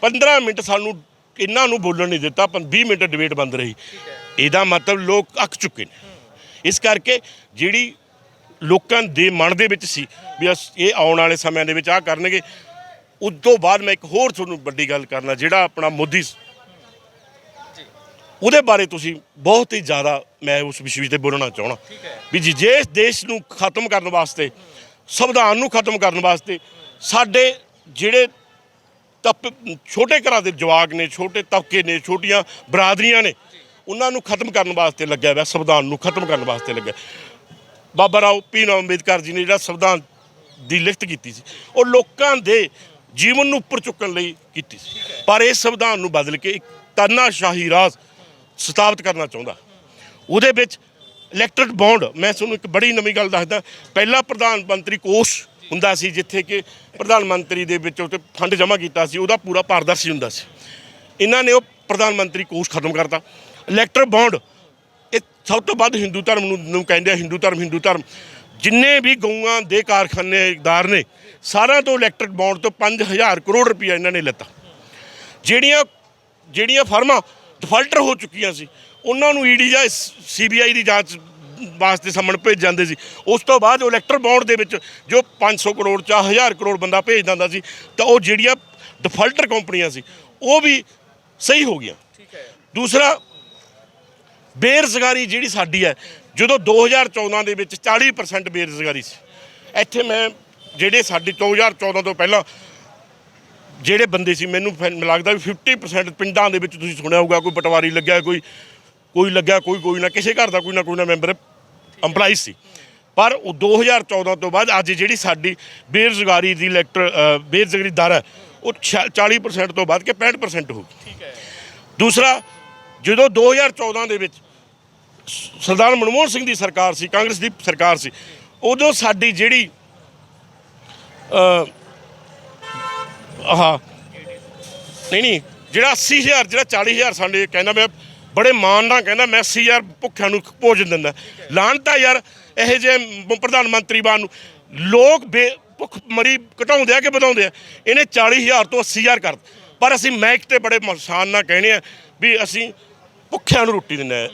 15 ਮਿੰਟ ਸਾਨੂੰ ਇਹਨਾਂ ਨੂੰ ਬੋਲਣ ਨਹੀਂ ਦਿੱਤਾ ਪੰ- 20 ਮਿੰਟ ਡਿਬੇਟ ਬੰਦ ਰਹੀ। ਇਹਦਾ ਮਤਲਬ ਲੋਕ ਅੱਕ ਚੁੱਕੇ ਨੇ। ਇਸ ਕਰਕੇ ਜਿਹੜੀ ਲੋਕਾਂ ਦੇ ਮਨ ਦੇ ਵਿੱਚ ਸੀ ਵੀ ਇਹ ਆਉਣ ਵਾਲੇ ਸਮਿਆਂ ਦੇ ਵਿੱਚ ਆਹ ਕਰਨਗੇ ਉਸ ਤੋਂ ਬਾਅਦ ਮੈਂ ਇੱਕ ਹੋਰ ਤੁਹਾਨੂੰ ਵੱਡੀ ਗੱਲ ਕਰਨਾ ਜਿਹੜਾ ਆਪਣਾ ਮੋਦੀ ਉਹਦੇ ਬਾਰੇ ਤੁਸੀਂ ਬਹੁਤ ਹੀ ਜ਼ਿਆਦਾ ਮੈਂ ਉਸ ਵਿਸ਼ੇ ਤੇ ਬੋਲਣਾ ਚਾਹਣਾ ਵੀ ਜੀ ਜੇ ਇਸ ਦੇਸ਼ ਨੂੰ ਖਤਮ ਕਰਨ ਵਾਸਤੇ ਸੰਵਿਧਾਨ ਨੂੰ ਖਤਮ ਕਰਨ ਵਾਸਤੇ ਸਾਡੇ ਜਿਹੜੇ ਤਪ ਛੋਟੇ ਘਰਾਂ ਦੇ ਜਵਾਕ ਨੇ, ਛੋਟੇ ਤਬਕੇ ਨੇ, ਛੋਟੀਆਂ ਬਰਾਦਰੀਆਂ ਨੇ, ਉਹਨਾਂ ਨੂੰ ਖਤਮ ਕਰਨ ਵਾਸਤੇ ਲੱਗਿਆ ਹੋਇਆ, ਸੰਵਿਧਾਨ ਨੂੰ ਖਤਮ ਕਰਨ ਵਾਸਤੇ ਲੱਗਿਆ। ਬਾਬਾ ਰਾਓ ਪੀਨ ਅੰਬੇਦਕਰ ਜੀ ਨੇ ਜਿਹੜਾ ਸੰਵਿਧਾਨ ਦੀ ਲਿਖਤ ਕੀਤੀ ਸੀ, ਉਹ ਲੋਕਾਂ ਦੇ ਜੀਵਨ ਨੂੰ ਉੱਪਰ ਚੁੱਕਣ ਲਈ ਕੀਤੀ ਸੀ। ਪਰ ਇਹ ਸੰਵਿਧਾਨ ਨੂੰ ਬਦਲ ਕੇ ਇੱਕ ਤਾਨਾਸ਼ਾਹੀ ਰਾਜ ਸਥਾਪਿਤ ਕਰਨਾ ਚਾਹੁੰਦਾ। ਉਹਦੇ ਵਿੱਚ ਇਲੈਕਟਡ ਬੌਂਡ ਮੈਂ ਤੁਹਾਨੂੰ ਇੱਕ ਬੜੀ ਨਵੀਂ ਗੱਲ ਦੱਸਦਾ, ਪਹਿਲਾ ਪ੍ਰਧਾਨ ਮੰਤਰੀ ਕੋਸ਼ ਹੁੰਦਾ ਸੀ ਜਿੱਥੇ ਕਿ ਪ੍ਰਧਾਨ ਮੰਤਰੀ ਦੇ ਵਿੱਚ ਉੱਤੇ ਫੰਡ ਜਮ੍ਹਾਂ ਕੀਤਾ ਸੀ, ਉਹਦਾ ਪੂਰਾ ਪਾਰਦਰਸ਼ੀ ਹੁੰਦਾ ਸੀ। ਇਹਨਾਂ ਨੇ ਉਹ ਪ੍ਰਧਾਨ ਮੰਤਰੀ ਕੋਸ਼ ਖਤਮ ਕਰਤਾ। ਇਲੈਕਟਰ ਬੌਂਡ, ਇਹ ਸਭ ਤੋਂ ਵੱਧ ਹਿੰਦੂ ਧਰਮ ਨੂੰ ਕਹਿੰਦੇ ਆ, ਹਿੰਦੂ ਧਰਮ ਹਿੰਦੂ ਧਰਮ। ਜਿੰਨੇ ਵੀ ਗਊਆਂ ਦੇ ਕਾਰਖਾਨੇਦਾਰ ਨੇ, ਸਾਰਿਆਂ ਤੋਂ ਇਲੈਕਟ੍ਰਿਕ ਬੌਂਡ ਤੋਂ 5000 ਕਰੋੜ ਰੁਪਇਆ ਇਹਨਾਂ ਨੇ ਲਿੱਤਾ। ਜਿਹੜੀਆਂ ਜਿਹੜੀਆਂ ਫਰਮਾਂ ਡਿਫਾਲਟਰ ਹੋ ਚੁੱਕੀਆਂ ਸੀ, ਉਹਨਾਂ ਨੂੰ ਈਡੀ ਜਾਂ ਸੀਬੀਆਈ ਦੀ ਜਾਂਚ ਵਾਸਤੇ ਸੰਮਣ ਭੇਜ ਜਾਂਦੇ ਸੀ। ਉਸ ਤੋਂ ਬਾਅਦ ਇਲੈਕਟਰ ਬੌਂਡ ਦੇ ਵਿੱਚ ਜੋ 500 ਕਰੋੜ ਜਾਂ 1000 ਕਰੋੜ ਬੰਦਾ ਭੇਜ ਦਿੰਦਾ ਸੀ ਤਾਂ ਉਹ ਜਿਹੜੀਆਂ ਡਿਫਾਲਟਰ ਕੰਪਨੀਆਂ ਸੀ ਉਹ ਵੀ ਸਹੀ ਹੋ ਗਈਆਂ। ਠੀਕ ਹੈ। ਦੂਸਰਾ ਬੇਰੁਜ਼ਗਾਰੀ ਜਿਹੜੀ ਸਾਡੀ ਹੈ ਜਦੋਂ 2014 ਦੇ ਵਿੱਚ 40% ਬੇਰੁਜ਼ਗਾਰੀ ਸੀ ਇੱਥੇ ਮੈਂ ਜਿਹੜੇ ਸਾਡੀ 2014 ਤੋਂ ਪਹਿਲਾਂ ਜਿਹੜੇ ਬੰਦੇ ਸੀ ਮੈਨੂੰ ਲੱਗਦਾ ਵੀ 50% ਪਿੰਡਾਂ ਦੇ ਵਿੱਚ ਤੁਸੀਂ ਸੁਣਿਆ ਹੋਊਗਾ ਕੋਈ ਪਟਵਾਰੀ ਲੱਗਿਆ ਕੋਈ ਕੋਈ ਲੱਗਿਆ ਕੋਈ ਕੋਈ ਨਾ ਕਿਸੇ ਘਰ ਦਾ ਕੋਈ ਨਾ ਕੋਈ ਨਾ ਮੈਂਬਰ EMPLOYEE ਸੀ। ਪਰ ਉਹ 2014 ਤੋਂ ਬਾਅਦ ਅੱਜ ਜਿਹੜੀ ਸਾਡੀ ਬੇਰੁਜ਼ਗਾਰੀ ਦੀ ਇਲੈਕਟਰ ਬੇਰੁਜ਼ਗਾਰੀ ਦਰ ਹੈ ਉਹ ਛ- 40% ਤੋਂ ਵੱਧ ਕੇ 65% ਹੋ ਗਈ। ਠੀਕ ਹੈ। ਦੂਸਰਾ ਜਦੋਂ 2014 ਦੇ ਵਿੱਚ ਸਰਦਾਰ ਮਨਮੋਹਨ ਸਿੰਘ ਦੀ ਸਰਕਾਰ ਸੀ ਕਾਂਗਰਸ ਦੀ ਸਰਕਾਰ ਸੀ ਉਦੋਂ ਸਾਡੀ ਜਿਹੜੀ ਆਹ ਨਹੀਂ ਨਹੀਂ ਜਿਹੜਾ 80000 ਜਿਹੜਾ 40000 ਸਾਡੇ ਕਹਿੰਦਾ ਮੈਂ ਬੜੇ ਮਾਣ ਨਾਲ ਕਹਿੰਦਾ, ਮੈਂ 80000 ਭੁੱਖਿਆਂ ਨੂੰ ਭੋਜਨ ਦਿੰਦਾ। ਲਾਹਨਤਾ ਯਾਰ, ਇਹ ਜੇ ਪ੍ਰਧਾਨ ਮੰਤਰੀ ਬਾਨ ਨੂੰ। ਲੋਕ ਬੇ, ਭੁੱਖ ਮਰੀ ਘਟਾਉਂਦੇ ਆ ਕਿ ਵਧਾਉਂਦੇ ਆ? ਇਹਨੇ 40000 ਤੋਂ 80000 ਕਰ ਪਰ ਅਸੀਂ ਮੈਕ ਤੇ ਬੜੇ ਮਸਾਨ ਨਾਲ ਕਹਿੰਦੇ ਆ ਵੀ ਅਸੀਂ ਭੁੱਖਿਆਂ ਨੂੰ ਰੋਟੀ ਦਿੰਦੇ ਆ।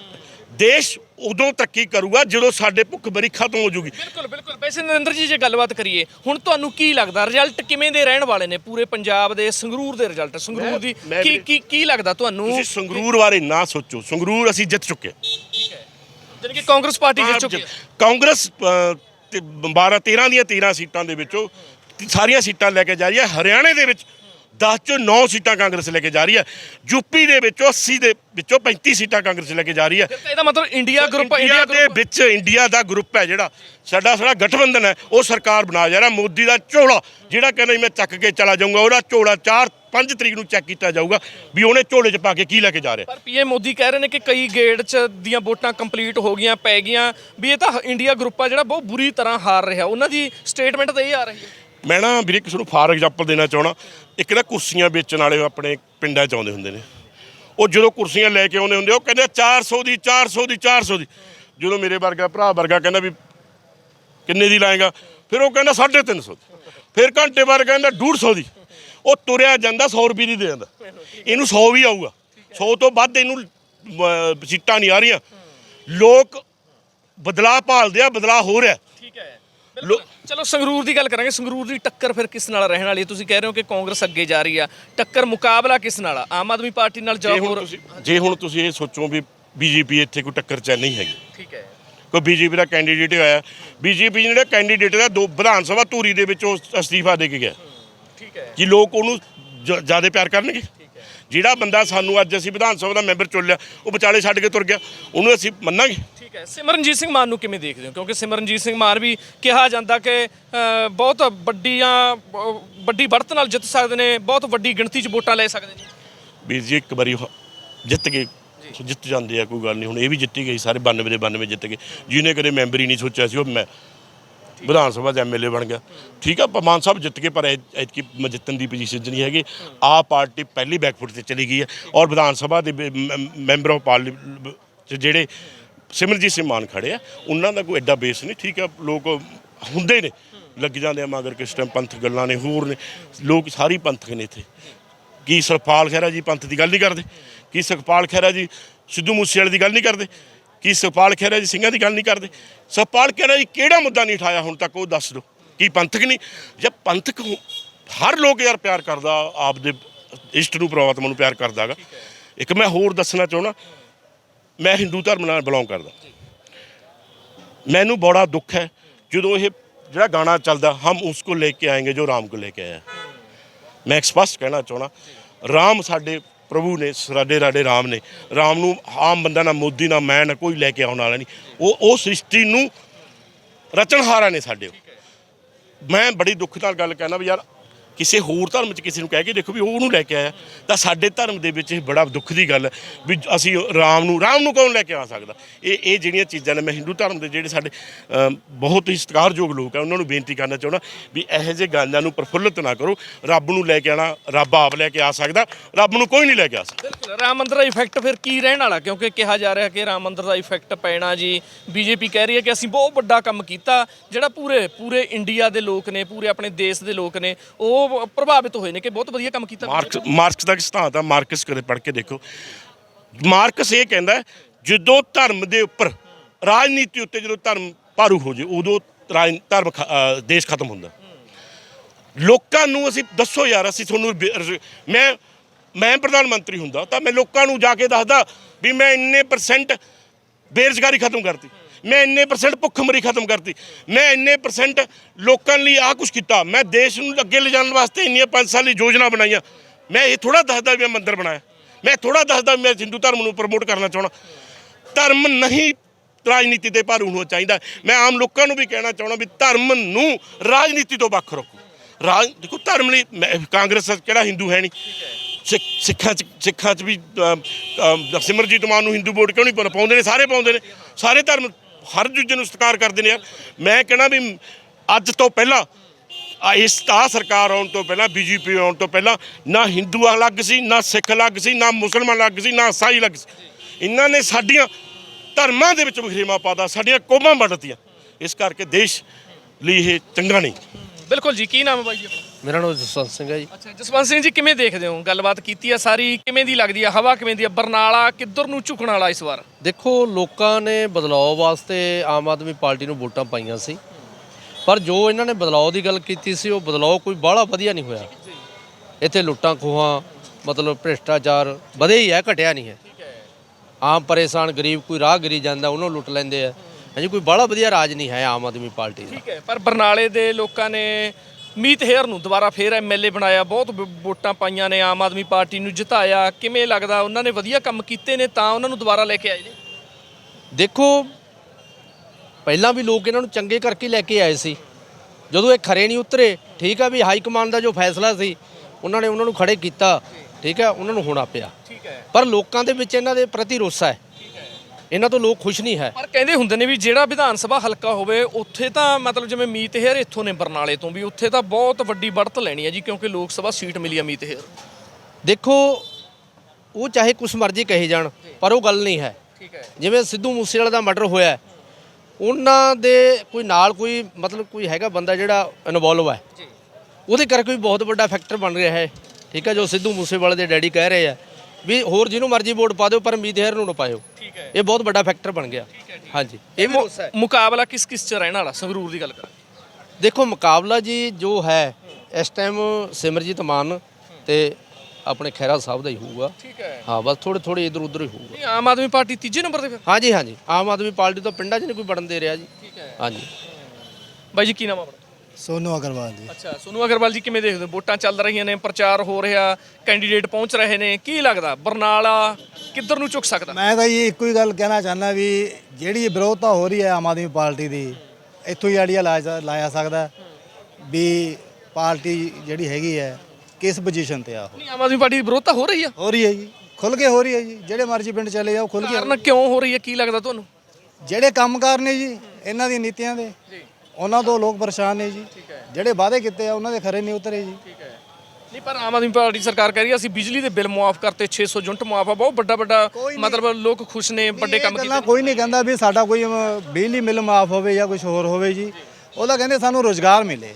ਦੇਸ਼ ਉਦੋਂ ਤਰੱਕੀ ਕਰੂਗਾ ਜਦੋਂ ਸਾਡੇ ਭੁੱਖ ਮਰੀ ਖਤਮ ਹੋ ਜੂਗੀ। ਬਿਲਕੁਲ ਬਿਲਕੁਲ। ਵੈਸੇ ਨਰਿੰਦਰ ਜੀ ਜੇ ਗੱਲਬਾਤ ਕਰੀਏ ਹੁਣ ਤੁਹਾਨੂੰ ਕੀ ਲੱਗਦਾ? ਰਿਜ਼ਲਟ ਕਿਵੇਂ ਦੇ ਰਹਿਣ ਵਾਲੇ ਨੇ? ਪੂਰੇ ਪੰਜਾਬ ਦੇ ਸੰਗਰੂਰ ਦੇ ਰਿਜ਼ਲਟ ਸੰਗਰੂਰ ਦੀ ਮੈਂ ਕੀ ਵੀ- ਕੀ ਕੀ ਲੱਗਦਾ ਤੁਹਾਨੂੰ? ਤੁਸੀਂ ਸੰਗਰੂਰ ਬਾਰੇ ਨਾ ਸੋਚੋ। ਸੰਗਰੂਰ ਅਸੀਂ ਜਿੱਤ ਚੁੱਕੇ ਹਾਂ। ਜਾਣੀ ਕਿ ਕਾਂਗਰਸ ਪਾਰਟੀ ਜਿੱਤ ਚੁੱਕੀ ਹੈ। ਕਾਂਗਰਸ ਅ, ਤੇ 12 13 ਦੀਆਂ 13 ਸੀਟਾਂ ਦੇ ਵਿੱਚੋਂ ਸਾਰੀਆਂ ਸੀਟਾਂ ਲੈ ਕੇ ਜਾ ਰਹੀ ਹੈ। ਹਰਿਆਣੇ ਦੇ ਵਿੱਚ 10 ਚੋਂ 9 ਸੀਟਾਂ ਕਾਂਗਰਸ ਲੈ ਕੇ ਜਾ ਰਹੀ ਹੈ। ਯੂਪੀ ਦੇ ਵਿੱਚੋਂ 80 ਦੇ ਵਿੱਚੋਂ 35 ਸੀਟਾਂ ਕਾਂਗਰਸ ਲੈ ਕੇ ਜਾ ਰਹੀ ਹੈ। ਇਹਦਾ ਮਤਲਬ ਇੰਡੀਆ ਗਰੁੱਪ ਇੰਡੀਆ ਦੇ ਵਿੱਚ ਇੰਡੀਆ ਦਾ ਗਰੁੱਪ ਹੈ ਜਿਹੜਾ। ਸਾਡਾ ਸਾਡਾ ਗਠਬੰਧਨ ਹੈ ਉਹ ਸਰਕਾਰ ਬਣਾ ਜਾ ਰਿਹਾ। ਮੋਦੀ ਦਾ ਝੋਲਾ ਜਿਹੜਾ ਕਹਿੰਦਾ ਮੈਂ ਚੱਕ ਕੇ ਚਲਾ ਜਾਊਂਗਾ ਉਹਦਾ ਝੋਲਾ 4 5 ਤਰੀਕ ਨੂੰ ਚੈੱਕ ਕੀਤਾ ਜਾਊਗਾ ਵੀ ਉਹਨੇ ਝੋਲੇ 'ਚ ਪਾ ਕੇ ਕੀ ਲੈ ਕੇ ਜਾ ਰਿਹਾ। ਪਰ ਪੀਐਮ ਮੋਦੀ ਕਹਿ ਰਹੇ ਨੇ ਕਿ ਕਈ ਗੇੜ ਚ ਦੀਆਂ ਵੋਟਾਂ ਕੰਪਲੀਟ ਹੋ ਗਈਆਂ ਪੈ ਗਈਆਂ। ਵੀ ਇਹ ਤਾਂ ਇੰਡੀਆ ਗਰੁੱਪ ਆ ਜਿਹੜਾ ਬਹੁਤ ਬੁਰੀ ਤਰ੍ਹਾਂ ਹਾਰ ਰਿਹਾ। ਉਹਨਾਂ ਦੀ ਸਟੇਟਮੈਂਟ ਤਾਂ ਇਹ ਆ ਰਹੀ ਹੈ। ਮੈਂ ਨਾ ਵੀਰੇ ਕਿਸੇ ਨੂੰ ਫਾਰ ਐਗਜ਼ਾਮਪਲ ਦੇਣਾ ਚਾਹਣਾ ਇੱਕ ਨਾ ਕੁਰਸੀਆਂ ਵੇਚਣ ਵਾਲੇ ਆਪਣੇ ਪਿੰਡਾਂ 'ਚ ਆਉਂਦੇ ਹੁੰਦੇ ਨੇ। ਉਹ ਜਦੋਂ ਕੁਰਸੀਆਂ ਲੈ ਕੇ ਆਉਂਦੇ ਹੁੰਦੇ, ਉਹ ਕਹਿੰਦੇ 400 ਦੀ 400 ਦੀ 400 ਦੀ। ਜਦੋਂ ਮੇਰੇ ਵਰਗਾ ਭਰਾ ਵਰਗਾ ਕਹਿੰਦਾ ਵੀ ਕਿੰਨੇ ਦੀ ਲਾਏਗਾ, ਫਿਰ ਉਹ ਕਹਿੰਦਾ 350 ਦੀ। ਫਿਰ ਘੰਟੇ ਬਾਅਦ ਕਹਿੰਦਾ 150 ਦੀ। ਉਹ ਤੁਰਿਆ ਜਾਂਦਾ 100 ਰੁਪਏ ਦੀ ਦੇ ਜਾਂਦਾ। ਇਹਨੂੰ 100 ਵੀ ਆਊਗਾ। 100 ਤੋਂ ਵੱਧ ਇਹਨੂੰ ਸੀਟਾਂ ਨਹੀਂ ਆ ਰਹੀਆਂ। ਲੋਕ ਬਦਲਾਅ ਭਾਲਦੇ ਆ, ਬਦਲਾਅ ਹੋ ਰਿਹਾ। ਠੀਕ ਹੈ। ਚਲੋ ਸੰਗਰੂਰ ਦੀ ਗੱਲ ਕਰਾਂਗੇ। ਸੰਗਰੂਰ ਦੀ ਟੱਕਰ ਫਿਰ ਕਿਸ ਨਾਲ ਰਹਿਣ ਵਾਲੀ ਹੈ? ਤੁਸੀਂ ਕਹਿ ਰਹੇ ਹੋ ਕਿ ਕਾਂਗਰਸ ਅੱਗੇ ਜਾ ਰਹੀ ਆ। ਟੱਕਰ ਮੁਕਾਬਲਾ ਕਿਸ ਨਾਲ ਆ? ਆਮ ਆਦਮੀ ਪਾਰਟੀ ਨਾਲ ਜਾਂ ਜੇ ਹੁਣ ਹੋਰ ਤੁਸੀਂ ਜੇ ਹੁਣ ਤੁਸੀਂ ਇਹ ਸੋਚੋ ਵੀ ਬੀਜੇਪੀ ਇੱਥੇ ਕੋਈ ਟੱਕਰ ਚ ਨਹੀਂ ਹੈਗੀ। ਠੀਕ ਹੈ। ਕੋਈ ਬੀਜੇਪੀ ਦਾ ਕੈਂਡੀਡੇਟ ਹੋਇਆ। ਬੀਜੇਪੀ ਜਿਹੜਾ ਕੈਂਡੀਡੇਟ ਦਾ ਦੋ ਵਿਧਾਨ ਸਭਾ ਧੂਰੀ ਦੇ ਵਿੱਚ ਉਹ ਅਸਤੀਫਾ ਦੇ ਕੇ ਗਿਆ। ਠੀਕ ਹੈ। ਕਿ ਲੋਕ ਉਹਨੂੰ ਜ਼ਿਆਦਾ ਪਿਆਰ ਕਰਨਗੇ? ਜਿਹੜਾ ਬੰਦਾ ਸਾਨੂੰ ਅੱਜ ਅਸੀਂ ਵਿਧਾਨ ਸਭਾ ਦਾ ਮੈਂਬਰ ਚੁਣ ਲਿਆ ਉਹ ਵਿਚਾਲੇ ਛੱਡ ਕੇ ਤੁਰ ਗਿਆ। ਉਹਨੂੰ ਅਸੀਂ ਮੰਨਾਂਗੇ। ਠੀਕ ਹੈ। ਸਿਮਰਨਜੀਤ ਸਿੰਘ ਮਾਨ ਨੂੰ ਕਿਵੇਂ ਦੇਖਦੇ ਹੋ? ਕਿਉਂਕਿ ਸਿਮਰਨਜੀਤ ਸਿੰਘ ਮਾਨ ਵੀ ਕਿਹਾ ਜਾਂਦਾ ਕਿ ਬਹੁਤ ਵੱਡੀਆਂ ਵੱਡੀ ਵਰਤ ਨਾਲ ਜਿੱਤ ਸਕਦੇ ਨੇ ਬਹੁਤ ਵੱਡੀ ਗਿਣਤੀ 'ਚ ਵੋਟਾਂ ਲੈ ਸਕਦੇ ਨੇ। ਵੀਰ ਜੀ ਇੱਕ ਵਾਰੀ ਜਿੱਤ ਗਏ ਜਿੱਤ ਜਾਂਦੇ ਆ ਕੋਈ ਗੱਲ ਨਹੀਂ। ਹੁਣ ਇਹ ਵੀ ਜਿੱਤੀ ਗਈ ਸਾਰੇ 92 ਦੇ 92 ਜਿੱਤ ਗਏ। ਜਿਹਨੇ ਕਦੇ ਮੈਂਬਰ ਹੀ ਨਹੀਂ ਸੋਚਿਆ ਸੀ ਉਹ ਮੈਂ ਵਿਧਾਨ ਸਭਾ ਦਾ ਐਮਐਲਏ ਬਣ ਗਿਆ। ਠੀਕ ਆ ਮਾਨ ਸਾਹਿਬ ਜਿੱਤ ਕੇ ਪਰ ਐਤਕੀ ਜਿੱਤਣ ਦੀ ਪੋਜੀਸ਼ਨ 'ਚ ਨਹੀਂ ਹੈਗੇ। ਆ ਪਾਰਟੀ ਪਹਿਲੀ ਬੈਕਫੁੱਟ ਤੇ ਚਲੀ ਗਈ ਹੈ ਔਰ ਵਿਧਾਨ ਸਭਾ ਦੇ ਮੈਂਬਰ ਆਫ ਪਾਰਲੀਮੈਂਟ 'ਚ ਜਿਹੜੇ ਸਿਮਰਜੀਤ ਸਿੰਘ ਮਾਨ ਖੜੇ ਆ, ਉਹਨਾਂ ਦਾ ਕੋਈ ਐਡਾ ਬੇਸ ਨਹੀਂ। ਠੀਕ ਆ, ਲੋਕ ਹੁੰਦੇ ਨੇ, ਲੱਗ ਜਾਂਦੇ ਆ ਮਗਰ ਕਿਸ ਟਾਈਮ ਪੰਥ ਗੱਲਾਂ ਨੇ, ਹੋਰ ਨੇ। ਲੋਕ ਸਾਰੀ ਪੰਥਕ ਨੇ ਇੱਥੇ। ਕੀ ਸੁਖਪਾਲ ਖਹਿਰਾ ਜੀ ਪੰਥ ਦੀ ਗੱਲ ਨਹੀਂ ਕਰਦੇ? ਕੀ ਸੁਖਪਾਲ ਖਹਿਰਾ ਜੀ ਸਿੱਧੂ ਮੂਸੇਵਾਲੇ ਦੀ ਗੱਲ ਨਹੀਂ ਕਰਦੇ? ਕੀ ਸੁਖਪਾਲ ਖਹਿਰਾ ਜੀ ਸਿੰਘਾਂ ਦੀ ਗੱਲ ਨਹੀਂ ਕਰਦੇ? ਸੁਖਪਾਲ ਖਹਿਰਾ ਜੀ ਕਿਹੜਾ ਮੁੱਦਾ ਨਹੀਂ ਉਠਾਇਆ ਹੁਣ ਤੱਕ ਉਹ ਦੱਸ ਦਿਓ। ਕੀ ਪੰਥਕ ਨਹੀਂ? ਜੇ ਪੰਥਕ ਹਰ ਲੋਕ ਯਾਰ ਪਿਆਰ ਕਰਦਾ ਆਪ ਦੇ ਇਸ਼ਟ ਨੂੰ, ਪ੍ਰਮਾਤਮਾ ਨੂੰ ਪਿਆਰ ਕਰਦਾਗਾ ਇੱਕ ਮੈਂ ਹੋਰ ਦੱਸਣਾ ਚਾਹਣਾ ਮੈਂ ਹਿੰਦੂ ਧਰਮ ਨਾਲ ਬਿਲੋਂਗ ਕਰਦਾ। ਮੈਨੂੰ ਬੜਾ ਦੁੱਖ ਹੈ ਜਦੋਂ ਇਹ ਜਿਹੜਾ ਗਾਣਾ ਚੱਲਦਾ, ਹਮ ਉਸ ਕੋ ਲੈ ਕੇ ਆਏਗੇ ਜੋ ਰਾਮ ਕੋ ਲੈ ਕੇ ਆਇਆ। ਮੈਂ ਸਪਸ਼ਟ ਕਹਿਣਾ ਚਾਹਣਾ ਰਾਮ ਸਾਡੇ ਪ੍ਰਭੂ ਨੇ ਸਾਡੇ ਰਾਡੇ ਰਾਮ ਨੇ। ਰਾਮ ਨੂੰ ਆਮ ਬੰਦਾ ਨਾ ਮੋਦੀ, ਨਾ ਮੈਂ, ਨਾ ਕੋਈ ਲੈ ਕੇ ਆਉਣ ਵਾਲਾ ਨਹੀਂ। ਉਹ ਉਹ ਸ੍ਰਿਸ਼ਟੀ ਨੂੰ ਰਚਣਹਾਰਾ ਨੇ ਸਾਡੇ ਮੈਂ ਬੜੀ ਦੁੱਖ ਨਾਲ ਗੱਲ ਕਹਿਣਾ ਵੀ ਯਾਰ ਕਿਸੇ ਹੋਰ ਧਰਮ 'ਚ ਕਿਸੇ ਨੂੰ ਕਹਿ ਕੇ ਦੇਖੋ ਵੀ ਉਹ ਉਹਨੂੰ ਲੈ ਕੇ ਆਇਆ। ਤਾਂ ਸਾਡੇ ਧਰਮ ਦੇ ਵਿੱਚ ਇਹ ਬੜਾ ਦੁੱਖ ਦੀ ਗੱਲ ਹੈ ਵੀ ਅਸੀਂ ਰਾਮ ਨੂੰ ਰਾਮ ਨੂੰ ਕੌਣ ਲੈ ਕੇ ਆ ਸਕਦਾ? ਇਹ ਇਹ ਜਿਹੜੀਆਂ ਚੀਜ਼ਾਂ ਨੇ, ਮੈਂ ਹਿੰਦੂ ਧਰਮ ਦੇ ਜਿਹੜੇ ਸਾਡੇ ਬਹੁਤ ਹੀ ਸਤਿਕਾਰਯੋਗ ਲੋਕ ਆ, ਉਹਨਾਂ ਨੂੰ ਬੇਨਤੀ ਕਰਨਾ ਚਾਹੁੰਦਾ ਵੀ ਇਹੋ ਜਿਹੇ ਗੱਲਾਂ ਨੂੰ ਪ੍ਰਫੁੱਲਤ ਨਾ ਕਰੋ। ਰੱਬ ਨੂੰ ਲੈ ਕੇ ਆਣਾ, ਰੱਬ ਆਪ ਲੈ ਕੇ ਆ ਸਕਦਾ, ਰੱਬ ਨੂੰ ਕੋਈ ਨਹੀਂ ਲੈ ਕੇ ਆ ਸਕਦਾ। ਰਾਮ ਮੰਦਰ ਦਾ ਇਫੈਕਟ ਫਿਰ ਕੀ ਰਹਿਣ ਵਾਲਾ? ਕਿਉਂਕਿ ਕਿਹਾ ਜਾ ਰਿਹਾ ਕਿ ਰਾਮ ਮੰਦਰ ਦਾ ਇਫੈਕਟ ਪੈਣਾ ਜੀ। ਬੀਜੇਪੀ ਕਹਿ ਰਹੀ ਹੈ ਕਿ ਅਸੀਂ ਬਹੁਤ ਵੱਡਾ ਕੰਮ ਕੀਤਾ, ਜਿਹੜਾ ਪੂਰੇ ਪੂਰੇ ਇੰਡੀਆ ਦੇ ਲੋਕ ਨੇ, ਪੂਰੇ ਆਪਣੇ ਦੇਸ਼ ਦੇ ਲੋਕ ਨੇ, ਉਹ ਪ੍ਰਭਾਵਿਤ ਹੋਏ ਨੇ ਕਿ ਬਹੁਤ ਵਧੀਆ ਕੰਮ ਕੀਤਾ ਮਾਰਕਸ ਮਾਰਕਸ ਦਾ ਸਿਧਾਂਤ ਆ, ਮਾਰਕਸ ਕਦੇ ਪੜ੍ਹ ਕੇ ਦੇਖੋ। ਮਾਰਕਸ ਇਹ ਕਹਿੰਦਾ ਜਦੋਂ ਧਰਮ ਦੇ ਉੱਪਰ, ਰਾਜਨੀਤੀ ਉੱਤੇ ਜਦੋਂ ਧਰਮ ਭਾਰੂ ਹੋ ਜੇ, ਉਦੋਂ ਰਾਜ- ਧਰਮ ਦੇਸ਼ ਖਤਮ ਹੁੰਦਾ। ਲੋਕਾਂ ਨੂੰ ਅਸੀਂ ਦੱਸੋ ਯਾਰ, ਅਸੀਂ ਤੁਹਾਨੂੰ ਮੈਂ ਮੈਂ ਪ੍ਰਧਾਨ ਮੰਤਰੀ ਹੁੰਦਾ ਤਾਂ ਮੈਂ ਲੋਕਾਂ ਨੂੰ ਜਾ ਕੇ ਦੱਸਦਾ ਵੀ ਮੈਂ ਇੰਨੇ ਪਰਸੈਂਟ ਬੇਰੁਜ਼ਗਾਰੀ ਖਤਮ ਕਰਤੀ। ਮੈਂ ਇੰਨੇ ਪਰਸੈਂਟ ਭੁੱਖਮਰੀ ਖਤਮ ਕਰਤੀ। ਮੈਂ ਇੰਨੇ ਪਰਸੈਂਟ ਲੋਕਾਂ ਲਈ ਆ ਕੁਝ ਕੀਤਾ। ਮੈਂ ਦੇਸ਼ ਨੂੰ ਅੱਗੇ ਲਿਜਾਣ ਵਾਸਤੇ ਇੰਨੀਆਂ ਪੰਜ ਸਾਲੀ ਯੋਜਨਾ ਬਣਾਈਆਂ। ਮੈਂ ਇਹ ਥੋੜਾ ਦੱਸਦਾ ਵੀ ਮੈਂ ਮੰਦਿਰ ਬਣਾਇਆ। ਮੈਂ ਥੋੜਾ ਦੱਸਦਾ ਵੀ ਮੈਂ ਹਿੰਦੂ ਧਰਮ ਨੂੰ ਪ੍ਰਮੋਟ ਕਰਨਾ ਚਾਹਣਾ ਧਰਮ ਨਹੀਂ ਰਾਜਨੀਤੀ ਤੇ ਭਾਰੂ ਹੋਣਾ ਚਾਹੀਦਾ। ਮੈਂ ਆਮ ਲੋਕਾਂ ਨੂੰ ਵੀ ਕਹਿਣਾ ਚਾਹਣਾ ਵੀ ਧਰਮ ਨੂੰ ਰਾਜਨੀਤੀ ਤੋਂ ਵੱਖ ਰੱਖੋ। ਰਾਜ, ਦੇਖੋ ਧਰਮ ਲਈ ਮੈਂ- ਕਾਂਗਰਸ ਕਿਹੜਾ ਹਿੰਦੂ ਹੈ ਨਹੀਂ। ਸਿੱਖ, ਸਿੱਖਾਂ ਚ ਸਿੱਖਾਂ ਚ ਵੀ ਸਿਮਰਜੀਤ ਮਾਨ ਨੂੰ ਹਿੰਦੂ ਵੋਟ ਕਿਉਂ ਨਹੀਂ ਪਾਉਂਦੇ ਨੇ, ਸਾਰੇ ਪਾਉਂਦੇ ਨੇ। ਸਾਰੇ ਧਰਮ ਹਰ ਦੂਜੇ ਨੂੰ ਸਤਿਕਾਰ ਕਰਦੇ ਨੇ ਯਾਰ ਮੈਂ ਕਹਿਣਾ ਵੀ ਅੱਜ ਤੋਂ ਪਹਿਲਾਂ, ਆ ਇਸ ਤਾਂ ਸਰਕਾਰ ਆਉਣ ਤੋਂ ਪਹਿਲਾਂ, ਬੀਜੇਪੀ ਆਉਣ ਤੋਂ ਪਹਿਲਾਂ, ਨਾ ਹਿੰਦੂ ਅਲੱਗ ਸੀ, ਨਾ ਸਿੱਖ ਅਲੱਗ ਸੀ, ਨਾ ਮੁਸਲਮਾਨ ਅਲੱਗ ਸੀ, ਨਾ ਈਸਾਈ ਅਲੱਗ ਸੀ। ਇਹਨਾਂ ਨੇ ਸਾਡੀਆਂ ਧਰਮਾਂ ਦੇ ਵਿੱਚ ਵਖਰੇਵਾ ਪਾਦਾ ਸਾਡੀਆਂ ਕੌਮਾਂ ਵੰਡਤੀਆਂ ਇਸ ਕਰਕੇ ਦੇਸ਼ ਲਈ ਇਹ ਚੰਗਾ ਨਹੀਂ। ਬਿਲਕੁਲ ਜੀ, ਕੀ ਨਾਮ ਹੈ ਬਾਈ ਜੀ ਆਪਣਾ? ਮੇਰਾ ਨਾਮ ਜਸਵੰਤ ਸਿੰਘ ਹੈ ਜੀ। ਅੱਛਾ ਜਸਵੰਤ ਸਿੰਘ ਜੀ ਕਿਵੇਂ ਦੇਖਦੇ ਹੋ? ਗੱਲਬਾਤ ਕੀਤੀ ਆ ਸਾਰੀ ਕਿਵੇਂ ਦੀ ਲੱਗਦੀ ਆ ਹਵਾ ਕਿਵੇਂ ਦੀ ਆ? ਬਰਨਾਲਾ ਕਿੱਧਰ ਨੂੰ ਝੁਕਣ ਵਾਲਾ ਇਸ ਵਾਰ? ਦੇਖੋ ਲੋਕਾਂ ਨੇ ਬਦਲਾਅ ਵਾਸਤੇ ਆਮ ਆਦਮੀ ਪਾਰਟੀ ਨੂੰ ਵੋਟਾਂ ਪਾਈਆਂ ਸੀ। ਪਰ ਜੋ ਇਹਨਾਂ ਨੇ ਬਦਲਾਅ ਦੀ ਗੱਲ ਕੀਤੀ ਸੀ ਉਹ ਬਦਲਾਅ ਕੋਈ ਬਾਹਲਾ ਵਧੀਆ ਨਹੀਂ ਹੋਇਆ। ਇੱਥੇ ਲੁੱਟਾਂ ਖੋਹਾਂ ਮਤਲਬ ਭ੍ਰਿਸ਼ਟਾਚਾਰ ਵਧੇ ਹੀ ਹੈ ਘਟਿਆ ਨਹੀਂ ਹੈ। ਆਮ ਪਰੇਸ਼ਾਨ ਗਰੀਬ ਕੋਈ ਰਾਹ ਗਰੀ ਜਾਂਦਾ ਉਹਨੂੰ ਲੁੱਟ ਲੈਂਦੇ ਆ। ਹਾਂਜੀ ਕੋਈ ਬਾਹਲਾ ਵਧੀਆ ਰਾਜ ਨਹੀਂ ਹੈ ਆਮ ਆਦਮੀ ਪਾਰਟੀ ਦਾ। ਠੀਕ ਹੈ ਪਰ ਬਰਨਾਲੇ ਦੇ ਲੋਕਾਂ ਨੇ ਮੀਤ ਹੇਅਰ ਨੂੰ ਦੁਬਾਰਾ ਫੇਰ ਐਮਐਲਏ ਬਣਾਇਆ। ਬਹੁਤ ਵੋਟਾਂ ਪਾਈਆਂ ਨੇ ਆਮ ਆਦਮੀ ਪਾਰਟੀ ਨੂੰ ਜਿਤਾਇਆ। ਕਿਵੇਂ ਲੱਗਦਾ? ਉਹਨਾਂ ਨੇ ਵਧੀਆ ਕੰਮ ਕੀਤੇ ਨੇ ਤਾਂ ਉਹਨਾਂ ਨੂੰ ਦੁਬਾਰਾ ਲੈ ਕੇ ਆਏ ਨੇ। ਦੇਖੋ ਪਹਿਲਾਂ ਵੀ ਲੋਕ ਇਹਨਾਂ ਨੂੰ ਚੰਗੇ ਕਰਕੇ ਲੈ ਕੇ ਆਏ ਸੀ। ਜਦੋਂ ਇਹ ਖਰੇ ਨਹੀਂ ਉਤਰੇ ਠੀਕ ਆ ਵੀ ਹਾਈ ਕਮਾਂਡ ਦਾ ਜੋ ਫੈਸਲਾ ਸੀ ਉਹਨਾਂ ਨੇ ਉਹਨਾਂ ਨੂੰ ਖੜੇ ਕੀਤਾ। ਠੀਕ ਹੈ ਉਹਨਾਂ ਨੂੰ ਹੋਣਾ ਪਿਆ। ਪਰ ਲੋਕਾਂ ਦੇ ਵਿੱਚ ਇਹਨਾਂ ਦੇ ਪ੍ਰਤੀ ਰੋਸਾ ਹੈ। ਇਹਨਾਂ ਤੋਂ ਲੋਕ ਖੁਸ਼ ਨਹੀਂ ਹੈ। ਪਰ ਕਹਿੰਦੇ ਹੁੰਦੇ ਨੇ ਵੀ ਜਿਹੜਾ ਵਿਧਾਨ ਸਭਾ ਹਲਕਾ ਹੋਵੇ ਉੱਥੇ ਤਾਂ ਮਤਲਬ ਜਿਵੇਂ ਮੀਤ ਹੇਰ ਇੱਥੋਂ ਨੇ ਬਰਨਾਲੇ ਤੋਂ ਵੀ ਉੱਥੇ ਤਾਂ ਬਹੁਤ ਵੱਡੀ ਬੜਤ ਲੈਣੀ ਹੈ ਜੀ ਕਿਉਂਕਿ ਲੋਕ ਸਭਾ ਸੀਟ ਮਿਲੀ ਹੈ ਮੀਤ ਹੇਰ ਦੇਖੋ ਉਹ ਚਾਹੇ ਕੁਛ ਮਰਜ਼ੀ ਕਹੇ ਜਾਣ ਪਰ ਉਹ ਗੱਲ ਨਹੀਂ ਹੈ। ਜਿਵੇਂ ਸਿੱਧੂ ਮੂਸੇਵਾਲੇ ਦਾ ਮਰਡਰ ਹੋਇਆ ਉਹਨਾਂ ਦੇ ਕੋਈ ਨਾਲ ਕੋਈ ਮਤਲਬ ਕੋਈ ਹੈਗਾ ਬੰਦਾ ਜਿਹੜਾ ਇਨਵੋਲਵ ਹੈ? ਉਹਦੇ ਕਰਕੇ ਵੀ ਬਹੁਤ ਵੱਡਾ ਫੈਕਟਰ ਬਣ ਰਿਹਾ ਹੈ। ਠੀਕ ਹੈ ਜੋ ਸਿੱਧੂ ਮੂਸੇਵਾਲੇ ਦੇ ਡੈਡੀ ਕਹਿ ਰਹੇ ਆ ਵੀ ਹੋਰ ਜਿਹਨੂੰ ਮਰਜ਼ੀ ਵੋਟ ਪਾ ਦਿਓ ਪਰ ਮੀਦਹਰ ਨੂੰ ਨਾ ਪਾਇਓ। ਠੀਕ ਹੈ। ਇਹ ਬਹੁਤ ਵੱਡਾ ਫੈਕਟਰ ਬਣ ਗਿਆ। ਹਾਂਜੀ। ਇਹ ਮੁਕਾਬਲਾ ਕਿਸ ਕਿਸ ਚ ਰਹਿਣ ਵਾਲਾ? ਸੰਗਰੂਰ ਦੀ ਗੱਲ ਕਰਾਂ। ਦੇਖੋ ਮੁਕਾਬਲਾ ਜੀ ਜੋ ਹੈ ਇਸ ਟਾਈਮ ਸਿਮਰਜੀਤ ਮਾਨ ਤੇ ਆਪਣੇ ਖੈਰਾ ਸਾਹਿਬ ਦਾ ਹੀ ਹੋਊਗਾ। ਠੀਕ ਹੈ। ਹਾਂ ਬਸ ਥੋੜੇ ਥੋੜੇ ਇਧਰ ਉਧਰ ਹੀ ਹੋਊਗਾ। ਇਹ ਆਮ ਆਦਮੀ ਪਾਰਟੀ ਤੀਜੇ ਨੰਬਰ ਤੇ ਫਿਰ? ਹਾਂਜੀ ਹਾਂਜੀ। ਆਮ ਆਦਮੀ ਪਾਰਟੀ ਤੋਂ ਪਿੰਡਾਂ 'ਚ ਨਹੀਂ ਕੋਈ ਵੜਨ ਦੇ ਰਿਹਾ ਜੀ। ਠੀਕ ਹੈ। ਹਾਂਜੀ। ਬਾਈ ਜੀ ਕੀ ਨਾਮ ਆ ਆਪਣਾ? ਸੋਨੂ ਅਗਰਵਾਲ ਜੀ। ਅੱਛਾ ਸੋਨੂ ਅਗਰਵਾਲ ਜੀ ਕਿਵੇਂ ਦੇਖਦੇ ਹੋ? ਵੋਟਾਂ ਚੱਲ ਰਹੀਆਂ ਨੇ ਪ੍ਰਚਾਰ ਹੋ ਰਿਹਾ ਕੈਂਡੀਡੇਟ ਪਹੁੰਚ ਰਹੇ ਨੇ ਕੀ ਲੱਗਦਾ? ਬਰਨਾਲਾ ਕਿੱਧਰ ਨੂੰ ਝੁਕ ਸਕਦਾ? ਮੈਂ ਤਾਂ ਜੀ ਇੱਕੋ ਹੀ ਗੱਲ ਕਹਿਣਾ ਚਾਹੁੰਦਾ ਵੀ ਜਿਹੜੀ ਵਿਰੋਧਤਾ ਹੋ ਰਹੀ ਹੈ ਆਮ ਆਦਮੀ ਪਾਰਟੀ ਦੀ ਇੱਥੋਂ ਹੀ ਆਈਡੀਆ ਲਾਇਆ ਲਾਇਆ ਸਕਦਾ ਵੀ ਪਾਰਟੀ ਜਿਹੜੀ ਹੈਗੀ ਹੈ ਕਿਸ ਪੋਜੀਸ਼ਨ ਤੇ ਆ ਉਹ। ਨਹੀਂ ਆਮ ਆਦਮੀ ਪਾਰਟੀ ਦੀ ਵਿਰੋਧਤਾ ਹੋ ਰਹੀ ਆ? ਹੋ ਰਹੀ ਹੈ ਜੀ। ਖੁੱਲ ਕੇ ਹੋ ਰਹੀ ਹੈ ਜੀ। ਜਿਹੜੇ ਮਰਜ਼ੀ ਪਿੰਡ ਚਲੇ ਜਾਓ ਖੁੱਲ ਕੇ ਕਾਰਨ ਕਿਉਂ ਹੋ ਰਹੀ ਹੈ? ਕੀ ਲੱਗਦਾ ਤੁਹਾਨੂੰ? ਜਿਹੜੇ ਕੰਮਕਾਰ ਨੇ ਜੀ ਇਹਨਾਂ ਦੀਆਂ ਨੀਤੀਆਂ ਦੇ। ਜੀ। ਉਹਨਾਂ ਤੋਂ ਲੋਕ ਪਰੇਸ਼ਾਨ ਨੇ ਜੀ। ਜਿਹੜੇ ਵਾਅਦੇ ਕੀਤੇ ਆ ਉਹਨਾਂ ਦੇ ਖਰੇ ਨਹੀਂ ਉਤਰੇ ਜੀ। ਠੀਕ ਹੈ। ਨਹੀਂ ਪਰ ਆਮ ਆਦਮੀ ਪਾਰਟੀ ਸਰਕਾਰ ਕਹਿ ਰਹੀ ਹੈ ਅਸੀਂ ਬਿਜਲੀ ਦੇ ਬਿੱਲ ਮੁਆਫ ਕਰਤੇ 600 ਯੂਨਿਟ ਮੁਆਫ ਆ ਬਹੁਤ ਵੱਡਾ ਵੱਡਾ ਮਤਲਬ ਲੋਕ ਖੁਸ਼ ਨੇ ਵੱਡੇ ਕੰਮ ਕੀਤੇ। ਕੋਈ ਨਹੀਂ ਕਹਿੰਦਾ ਵੀ ਸਾਡਾ ਕੋਈ ਅਮ, ਬਿਜਲੀ ਮਿਲ ਮਾਫ ਹੋਵੇ ਜਾਂ ਕੁਝ ਹੋਰ ਹੋਵੇ ਜੀ। ਉਹਦਾ ਕਹਿੰਦੇ ਸਾਨੂੰ ਰੋਜ਼ਗਾਰ ਮਿਲੇ।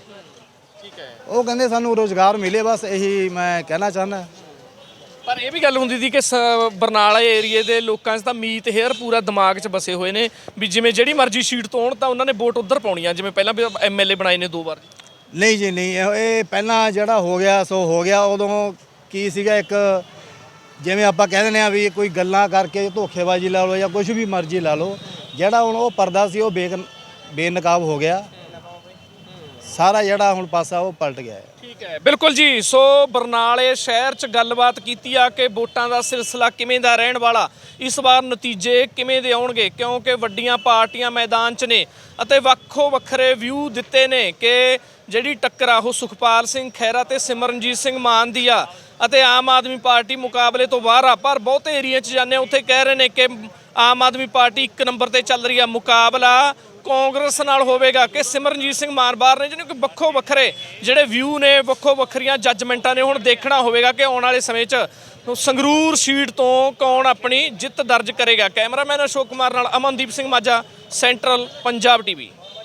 ਠੀਕ ਹੈ। ਉਹ ਕਹਿੰਦੇ ਸਾਨੂੰ ਰੋਜ਼ਗਾਰ ਮਿਲੇ ਬਸ ਇਹੀ ਮੈਂ ਕਹਿਣਾ ਚਾਹੁੰਦਾ। ਪਰ ਇਹ ਵੀ ਗੱਲ ਹੁੰਦੀ ਸੀ ਕਿ ਸ- ਬਰਨਾਲਾ ਏਰੀਏ ਦੇ ਲੋਕਾਂ 'ਚ ਤਾਂ ਮੀਤ ਹੇਅਰ ਪੂਰਾ ਦਿਮਾਗ 'ਚ ਬਸੇ ਹੋਏ ਨੇ ਵੀ ਜਿਵੇਂ ਜਿਹੜੀ ਮਰਜ਼ੀ ਸੀਟ ਤੋਂ ਆਉਣ ਤਾਂ ਉਹਨਾਂ ਨੇ ਵੋਟ ਉਧਰ ਪਾਉਣੀ ਆ, ਜਿਵੇਂ ਪਹਿਲਾਂ ਵੀ ਐਮਐਲਏ ਬਣਾਏ ਨੇ ਦੋ ਵਾਰ। ਨਹੀਂ ਜੀ, ਨਹੀਂ, ਇਹ ਇਹ ਪਹਿਲਾਂ ਜਿਹੜਾ ਹੋ ਗਿਆ, ਸੋ ਹੋ ਗਿਆ ਉਦੋਂ ਕੀ ਸੀਗਾ ਇੱਕ ਜਿਵੇਂ ਆਪਾਂ ਕਹਿ ਦਿੰਦੇ ਆ ਵੀ ਕੋਈ ਗੱਲਾਂ ਕਰਕੇ ਧੋਖੇਬਾਜ਼ੀ ਲਾ ਲਓ ਜਾਂ ਕੁਝ ਵੀ ਮਰਜ਼ੀ ਲਾ ਲਓ, ਜਿਹੜਾ ਹੁਣ ਉਹ ਪਰਦਾ ਸੀ ਉਹ ਬੇਕ, ਬੇਨਕਾਬ ਹੋ ਗਿਆ। ਸਾਰਾ ਜਿਹੜਾ ਹੁਣ ਪਾਸਾ ਉਹ ਪਲਟ ਗਿਆ ਹੈ। ਠੀਕ ਹੈ, ਬਿਲਕੁਲ ਜੀ। ਸੋ ਬਰਨਾਲੇ ਸ਼ਹਿਰ 'ਚ ਗੱਲਬਾਤ ਕੀਤੀ ਆ ਕਿ ਵੋਟਾਂ ਦਾ ਸਿਲਸਿਲਾ ਕਿਵੇਂ ਦਾ ਰਹਿਣ ਵਾਲਾ, ਇਸ ਵਾਰ ਨਤੀਜੇ ਕਿਵੇਂ ਦੇ ਆਉਣਗੇ? ਕਿਉਂਕਿ ਵੱਡੀਆਂ ਪਾਰਟੀਆਂ ਮੈਦਾਨ 'ਚ ਨੇ ਅਤੇ ਵੱਖੋ ਵੱਖਰੇ ਵਿਊ ਦਿੱਤੇ ਨੇ ਕਿ ਜਿਹੜੀ ਟੱਕਰ ਆ ਉਹ ਸੁਖਪਾਲ ਸਿੰਘ ਖਹਿਰਾ ਤੇ ਸਿਮਰਨਜੀਤ ਸਿੰਘ ਮਾਨ ਦੀ ਆ। ਅਤੇ ਆਮ ਆਦਮੀ ਪਾਰਟੀ ਮੁਕਾਬਲੇ ਤੋਂ ਬਾਹਰ ਆ, ਪਰ ਬਹੁਤੇ ਏਰੀਆ 'ਚ ਜਾਂਦੇ ਆ ਉੱਥੇ ਕਹਿ ਰਹੇ ਨੇ ਕਿ ਆਮ ਆਦਮੀ ਪਾਰਟੀ ਇੱਕ ਨੰਬਰ ਤੇ ਚੱਲ ਰਹੀ ਆ, ਮੁਕਾਬਲਾ ਕਾਂਗਰਸ ਨਾਲ ਹੋਵੇਗਾ ਕਿ ਸਿਮਰਨਜੀਤ ਸਿੰਘ ਮਾਨ ਬਾਹਰ ਨੇ, ਜਿਹਨੂੰ ਕਿ ਵੱਖੋ ਵੱਖਰੇ ਜਿਹੜੇ ਵਿਊ ਨੇ, ਵੱਖੋ ਵੱਖਰੀਆਂ ਜੱਜਮੈਂਟਾਂ ਨੇ, ਹੁਣ ਦੇਖਣਾ ਹੋਵੇਗਾ ਕਿ ਆਉਣ ਵਾਲੇ ਸਮੇਂ 'ਚ ਸੰਗਰੂਰ ਸੀਟ ਤੋਂ ਕੌਣ ਆਪਣੀ ਜਿੱਤ ਦਰਜ ਕਰੇਗਾ। ਕੈਮਰਾਮੈਨ ਅਸ਼ੋਕ ਕੁਮਾਰ ਨਾਲ ਅਮਨਦੀਪ ਸਿੰਘ ਮਾਝਾ, ਸੈਂਟਰਲ ਪੰਜਾਬ ਟੀਵੀ।